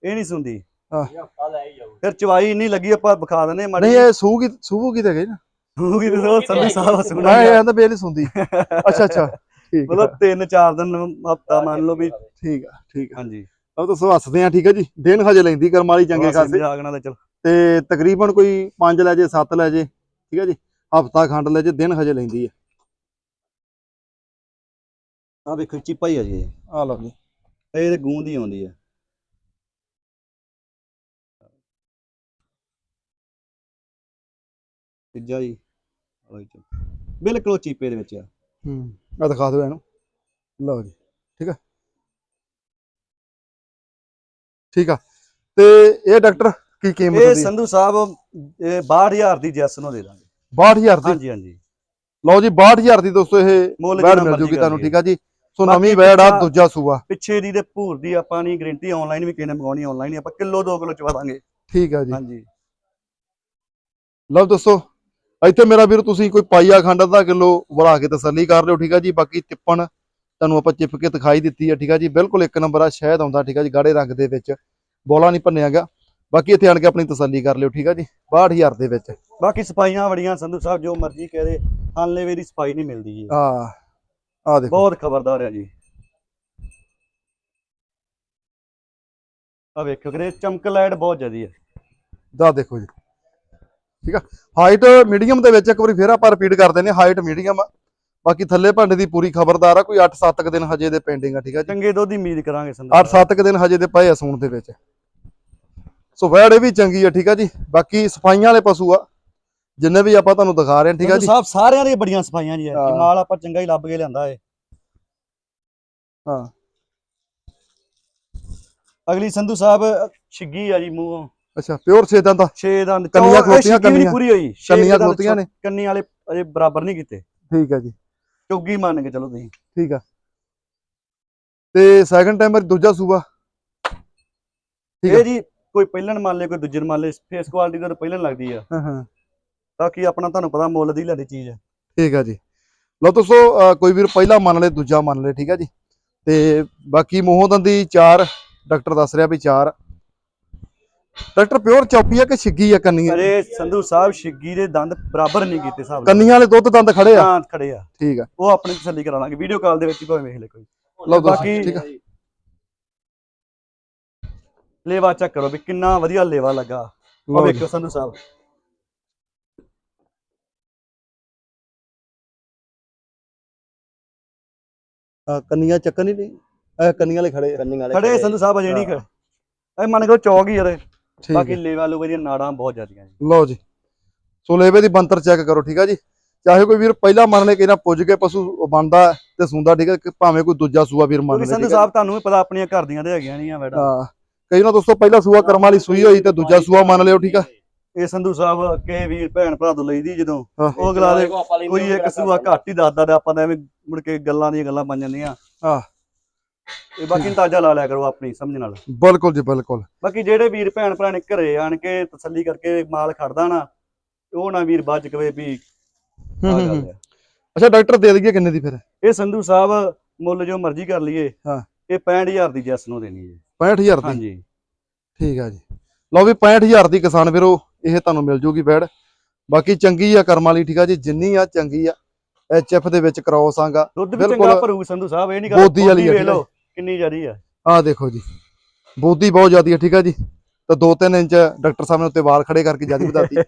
ਇਹ ਨਹੀਂ ਸੁਣਦੀ। ਫਿਰ ਚਵਾਈ ਇੰਨੀ ਲੱਗੀ ਆਪਾਂ ਵਿਖਾ ਦਿੰਦੇ ਮਾੜੀ ਨਹੀਂ ਇਹ ਸੂਗੀ ਸੂਗੀ ਤੇ ਗਈ ਨਾ। ਹੋਊਗੀ ਤੇ ਉਹ ਸੰਧੂ ਸਾਹਿਬ ਸੁਣਾ ਮੈਂ ਇਹ ਕਹਿੰਦਾ ਬੇਲ ਸੁਣਦੀ ਅੱਛਾ ਅੱਛਾ। ਠੀਕ ਆ। ਮਤਲਬ ਤਿੰਨ ਚਾਰ ਦਿਨ ਹਫਤਾ ਮੰਨ ਲਓ ਵੀ। ਠੀਕ ਆ ਠੀਕ ਆ। ਹਾਂਜੀ। ਉਹ ਦੱਸੋ ਹੱਸਦੇ ਆ ਠੀਕ ਆ ਜੀ। ਦਿਨ ਹਜੇ ਲੈਂਦੀ ਕਰਮ ਵਾਲੀ ਚੰਗੇ ਖਾਸੇ। ਜਾਗਣਾ ਤੇ ਚਲ। ਤੇ ਤਕਰੀਬਨ ਕੋਈ 5 ਲੈ ਜੇ 7 ਲੈ ਜੇ ਠੀਕ ਹੈ ਜੀ। ਹਫਤਾ ਖੰਡ ਲੈ ਜੇ ਦਿਨ ਹਜੇ ਲੈਂਦੀ ਹੈ ਆ ਵੇਖੋ ਚੀਪਾ ਹੀ ਆ ਜੀ। ਆ ਲਓ ਜੀ। ਇਹ ਤੇ ਗੂੰਦ ਹੀ ਆਉਂਦੀ ਆ। ਤੀਜਾ ਜੀ। ਆਹ ਜੀ। ਬਿਲਕੁਲ ਚੀਪੇ ਦੇ ਵਿੱਚ ਆ। ਹੂੰ ਆ ਦਿਖਾ ਦਿਓ ਇਹਨੂੰ। ਲਓ ਜੀ ਠੀਕ ਆ? ਠੀਕ ਆ। ਤੇ ਇਹ ਡਾਕਟਰ ਕੀ ਕੀਮਤ ਇਹ ਦੀ ਸੰਧੂ ਸਾਹਿਬ ਇਹ 62000 ਦੀ ਜੈਸ ਨੂੰ ਦੇ ਦਾਂਗੇ। 62000 ਦੀ? ਹਾਂਜੀ ਹਾਂਜੀ। ਲਓ ਜੀ 62000 ਦੀ ਦੋਸਤੋ ਇਹ ਮੁੱਲ ਜਿੰਨਾ ਮਿਲ ਮਰਜ਼ੀ ਜੂਗੀ ਤੁਹਾਨੂੰ। ਠੀਕ ਆ ਜੀ? ਸੋ ਬਾਕੀ ਨਵੀਂ ਵੈੜ ਆ ਪਿੱਛਾ- ਦੂਜਾ ਸੂਆ। ਪਿੱਛੇ ਦੀ ਤੇ ਭੂਰ ਦੀ ਆਪਾਂ ਨਹੀਂ ਗਰੰਟੀ ਆਨਲਾਈਨ ਵੀ ਕਿਸੇ ਨੇ ਮੰਗਾਉਣੀ ਆਨਲਾਈਨ ਆਪਾਂ ਕਿਲੋ 2 ਕਿਲੋ ਚਵਾ ਦਾਂਗੇ। ਠੀਕ ਆ ਜੀ। ਹਾਂਜੀ। ਲਓ ਦੋਸਤੋ ਇੱਥੇ ਮੇਰਾ ਵੀਰ ਤੁਸੀਂ ਕੋਈ ਪਾਈਆ ਖੰਡ ਦਾ ਕਿਲੋ ਬਣਾ ਕੇ ਤਸੱਲੀ ਕਰ ਲਿਓ ਠੀਕ ਆ ਜੀ। ਬਾਕੀ ਤਿੱਪਣ ਤੁਹਾਨੂੰ ਆਪਾਂ ਚਿਪ ਕੇ ਦਿਖਾਈ ਦਿੱਤੀ ਆ ਠੀਕ ਆ ਜੀ। ਬਿਲਕੁਲ ਇੱਕ ਨੰਬਰ ਆ ਸ਼ਹਿਦ ਆਉਂਦਾ ਠੀਕ ਆ ਜੀ ਗਾੜੇ ਰੰਗ ਦੇ ਵਿੱਚ। ਬੋਲਾ ਨਹੀਂ ਭੰਨਿਆ ਗਿਆ। ਬਾਕੀ ਇੱਥੇ ਆਣ ਕੇ ਆਪਣੀ ਤਸੱਲੀ ਕਰ ਲਿਓ ਠੀਕ ਆ ਜੀ। 62000 ਦੇ ਵਿੱਚ। ਬਾਕੀ ਸਫਾਈਆਂ ਬੜੀਆਂ ਸੰਧੂ ਸਾਹਿਬ ਜੋ ਮਰਜ਼ੀ ਕਹਦੇ ਹਾਲੇ ਵੇਰੀ ਸਫ਼ਾਈ ਨਹੀਂ ਮਿਲਦੀ ਜੀ। ਆ ਆ ਦੇਖੋ। ਬਹੁਤ ਖਬਰਦਾਰ ਆ ਜੀ। ਆ ਵੇਖੋ ਕਿਰੇ ਚਮਕ ਲਾਈਟ ਬਹੁਤ ਜ਼ਿਆਦੀ ਹੈ ਦਾ ਦੇਖੋ ਜੀ। ਠੀਕ ਆ? ਹਾਈਟ ਮੀਡੀਅਮ ਦੇ ਵਿੱਚ ਇੱਕ ਵਾਰੀ ਫੇਰ ਆਪਾਂ ਰਿਪੀਟ ਕਰਦੇ ਨੇ ਹਾਈਟ ਮੀਡੀਅਮ ਆ। ਬਾਕੀ ਥੱਲੇ ਭਾਂਡੇ ਦੀ ਪੂਰੀ ਖਬਰਦਾਰ ਆ ਕੋਈ 8-7 ਕ ਦਿਨ ਹਜੇ ਦੇ ਪੈਂਡਿੰਗ ਆ ਠੀਕ ਆ ਜੀ? ਚੰਗੇ ਦੁੱਧ ਦੀ ਉਮੀਦ ਕਰਾਂਗੇ ਸਾਹਿਬ। 8-7 ਕ ਦਿਨ ਹਜੇ ਦੇ ਪਏ ਆ ਸੂਣ ਦੇ ਵਿੱਚ। ਸੋ ਵੈੜ ਇਹ ਵੀ ਚੰਗੀ ਆ ਠੀਕ ਆ ਜੀ? ਬਾਕੀ ਸਫਾਈਆਂ ਵਾਲੇ ਪਸ਼ੂ ਆ ਜਿੰਨੇ ਵੀ ਆਪਾਂ ਤੁਹਾਨੂੰ ਦਿਖਾ ਰਹੇ ਹਾਂ ਠੀਕ ਆ ਜੀ? ਸਾਹਿਬ ਸਾਰਿਆਂ ਦੀਆਂ ਬੜੀਆਂ ਸਫਾਈਆਂ ਜੀ। ਮਾਲ ਆਪਾਂ ਚੰਗਾ ਹੀ ਲੱਭ ਕੇ ਲਿਆਂਦਾ ਏ ਹਾਂ। ਅਗਲੀ ਸੰਧੂ ਸਾਹਿਬ ਛਿੱਗੀ ਆ ਜੀ ਮੂੰਹੋਂ। ਅੱਛਾ ਪਿਓਰ ਛੇਦਾਂ ਦਾ ਛੇ ਦੰਦ ਕੰਨੀਆਂ ਨਹੀਂ ਕੰਨੀਆਂ। ਪੂਰੀ ਹੋਈ? ਕੰਨੀਆਂ ਦੰਦ ਖਲੋਤੀਆਂ ਨੇ। ਕੰਨੀ ਵਾਲੇ ਅਜੇ ਬਰਾਬਰ ਨਹੀਂ ਕੀਤੇ। ਠੀਕ ਆ ਜੀ। ਚੁੱਗੀ ਮੰਨ ਕੇ ਚਲੋ ਤੁਸੀਂ। ਠੀਕ ਆ। ਤੇ ਸੈਕੰਡ ਟਾਈਮਰ ਦੂਜਾ ਸੂਬਾ। ਠੀਕ ਆ। ਇਹ ਜੀ ਕੋਈ ਪਹਿਲਣ ਮੰਨ ਲੇ ਕੋਈ ਦੂਜੇ ਮੰਨ ਲੇ ਫੇਸ ਕੁਆਲਿਟੀ ਤਾਂ ਪਹਿਲਣ ਲੱਗਦੀ ਆ। ਹਾਂ ਹਾਂ। ਤਾਂ ਕਿ ਆਪਣਾ ਤੁਹਾਨੂੰ ਪਤਾ ਮੁੱਲ ਦੀ ਲੈਦੀ ਚੀਜ਼ ਹੈ ਠੀਕ ਆ ਜੀ। ਲਓ ਦੋਸਤੋ ਕੋਈ ਵੀਰ ਪਹਿਲਾ ਮੰਨ ਲੇ ਦੂਜਾ ਮੰਨ ਲੇ ਠੀਕ ਆ ਜੀ। ਤੇ ਬਾਕੀ ਮੋਹਦੰਦੀ ਚਾਰ ਡਾਕਟਰ ਦੱਸ ਰਿਹਾ ਵੀ ਚਾਰ। ਡਾਕਟਰ ਪਿਓਰ ਚੌਪੀ ਆ ਕਿ ਛਿੱਗੀ ਆ ਕੰਨੀਆਂ? ਅਰੇ ਸੰਧੂ ਸਾਹਿਬ ਛਿੱਗੀ ਦੇ ਦੰਦ ਬਰਾਬਰ ਨਹੀਂ ਕੀਤੇ ਸਾਹਿਬ ਕੰਨੀਆਂ ਵਾਲੇ ਦੁੱਧ ਦੰਦ ਖੜੇ ਆ? ਹਾਂ ਖੜੇ ਆ। ਠੀਕ ਆ। ਉਹ ਆਪਣੀ ਤਸੱਲੀ ਕਰਾ ਲਾਂਗੇ। ਵੀਡੀਓ ਕਾਲ ਦੇ ਵਿੱਚ ਹੀ ਭਾਵੇਂ ਵੇਖ ਲੈ ਕੋਈ। ਲਓ ਬਾਕੀ ਠੀਕ ਆ। ਲੇਵਾ ਚੈੱਕ ਕਰੋ ਵੀ ਕਿੰਨਾ ਵਧੀਆ ਲੇਵਾ ਲੱਗਾ। ਉਹ। ਵੇਖਿਓ ਸੰਧੂ ਸਾਹਿਬ। ਆਹ ਕੰਨੀਆਂ ਚੱਕਣ ਨਹੀਂ। ਇਹ ਕੰਨੀਆਂ ਵਾਲੇ ਖੜੇ ਆ। ਕੰਨੀ ਖੜੇ ਸੰਧੂ ਸਾਹਿਬ ਅਜੇ ਨਹੀਂ ਖੜੇ। ਇਹ ਮੰਨ ਕੇ ਚੌਕ ਹੀ ਯਾਰ ਬਾਕੀ ਲੇਵਾ ਲੂਵੇ ਦੀਆਂ ਨਾੜਾਂ ਬਹੁਤ ਜ਼ਿਆਦੀਆਂ ਜੀ। ਲਓ ਜੀ। ਸੋ ਲੇਵੇ ਦੀ ਬੰਤਰ ਚੈੱਕ ਕਰੋ ਠੀਕ ਆ ਜੀ? ਚਾਹੇ ਕੋਈ ਵੀਰ ਪਹਿਲਾ ਮੰਨ ਲੈ ਕਿ ਨਾ ਪੁੱਜ ਕੇ ਪਸ਼ੂ ਬਣਦਾ ਤੇ ਸੁੰਦਾ ਠੀਕ ਆ ਕਿ ਭਾਵੇਂ ਕੋਈ ਦੂਜਾ ਸੂਆ ਵੀਰ ਮੰਨ ਲੈ ਸੰਧੂ ਸਾਹਿਬ ਤੁਹਾਨੂੰ ਵੀ ਪਤਾ ਆਪਣੀਆਂ ਘਰ ਦੀਆਂ ਤੇ ਹੈਗੀਆਂ ਨਹੀਂ ਆ ਮੈਡਮ। ਹਾਂ ਕਈ ਨਾ ਦੋਸਤੋ ਪਹਿਲਾ ਸੂਆ ਕਰਮ ਵਾਲੀ ਸੂਈ ਹੋਈ ਤੇ ਦੂਜਾ ਸੂਆ ਮੰਨ ਲਿਓ ਠੀਕ ਆ? ਇਹ ਸੰਧੂ ਸਾਹਿਬ ਕੇ ਵੀਰ ਭੈਣ ਭਰਾ ਤੋਂ ਲਈਦੀ ਜਦੋਂ ਹਾਂ। ਉਹ ਅਗਲਾ ਦੇ ਕੋਈ ਇੱਕ ਸੂਆ ਘੱਟ ਹੀ ਦੱਸਦਾ ਤੇ ਆਪਾਂ ਤਾਂ ਐਵੇਂ ਮੁੜ ਕੇ ਗੱਲਾਂ ਦੀਆਂ ਗੱਲਾਂ ਬਣ ਜਾਂਦੀਆਂ। ਹਾਂ। ਇਹ ਬਾਕੀ ਅੰਦਾਜ਼ਾ ਲਾ ਲਿਆ ਕਰੋ ਆਪਣੀ ਸਮਝ ਨਾਲ ਬਿਲਕੁਲ ਜੀ ਬਿਲਕੁਲ। ਬਾਕੀ ਜਿਹੜੇ ਵੀਰ ਭੈਣ ਭਰਾ ਨੇ ਘਰੇ ਆਣ ਕੇ ਤਸੱਲੀ ਕਰਕੇ ਮਾਲ ਖੜਦਾ ਨਾ ਉਹ ਨਾ ਵੀਰ ਬਾਅਦ ਚ ਕਵੇ ਵੀ ਹੂੰ, ਹੂੰ, ਗੱਲ ਹੂੰ। ਅੱਛਾ ਡਾਕਟਰ ਦੇ ਦਈਏ ਕਿੰਨੇ ਦੀ ਫਿਰ? ਇਹ ਸੰਧੂ ਸਾਹਿਬ ਮੁੱਲ ਜੋ ਮਰਜ਼ੀ ਕਰ ਲਈਏ ਹਾਂ। ਇਹ 65000 ਦੀ ਜੈਸ ਨੂੰ ਦੇਣੀ ਹੈ। 65000 ਦੀ? ਹਾਂਜੀ। ਠੀਕ ਆ ਜੀ। ਲਓ ਵੀ 65000 ਦੀ ਕਿਸਾਨ ਵੀਰੋ ਇਹ ਤੁਹਾਨੂੰ ਮਿਲ ਜੂਗੀ ਬੈੜ ਬਾਕੀ ਚੰਗੀ ਆ ਕਰਮ ਵਾਲੀ ਠੀਕ ਆ ਜੀ ਜਿੰਨੀ ਆ ਚੰਗੀ ਆ ਐਚਐਫ ਦੇ ਵਿੱਚ ਕ੍ਰੋਸ ਆਂਗਾ ਦੁੱਧ ਵੀ ਬਿਲਕੁਲ। ਚੰਗਾ ਭਰੂ ਸੰਧੂ ਸਾਹਿਬ ਇਹ ਨਹੀਂ ਗੱਲ ਬੋਦੀ ਵਾਲੀ ਆ, ਠੀਕ ਲਓ। ਕਿੰਨੀ ਜ਼ਿਆਦੀ ਆ? ਆਹ ਦੇਖੋ ਜੀ ਬੋਦੀ ਬਹੁਤ ਜ਼ਿਆਦੀ ਹੈ ਠੀਕ ਆ ਜੀ। ਤਾਂ 2-3 ਇੰਚ ਡਾਕਟਰ ਸਾਹਿਬ ਨੇ ਉੱਤੇ ਵਾਲ ਖੜੇ ਕਰਕੇ ਜ਼ਿਆਦਾ ਵਧਾਤੀ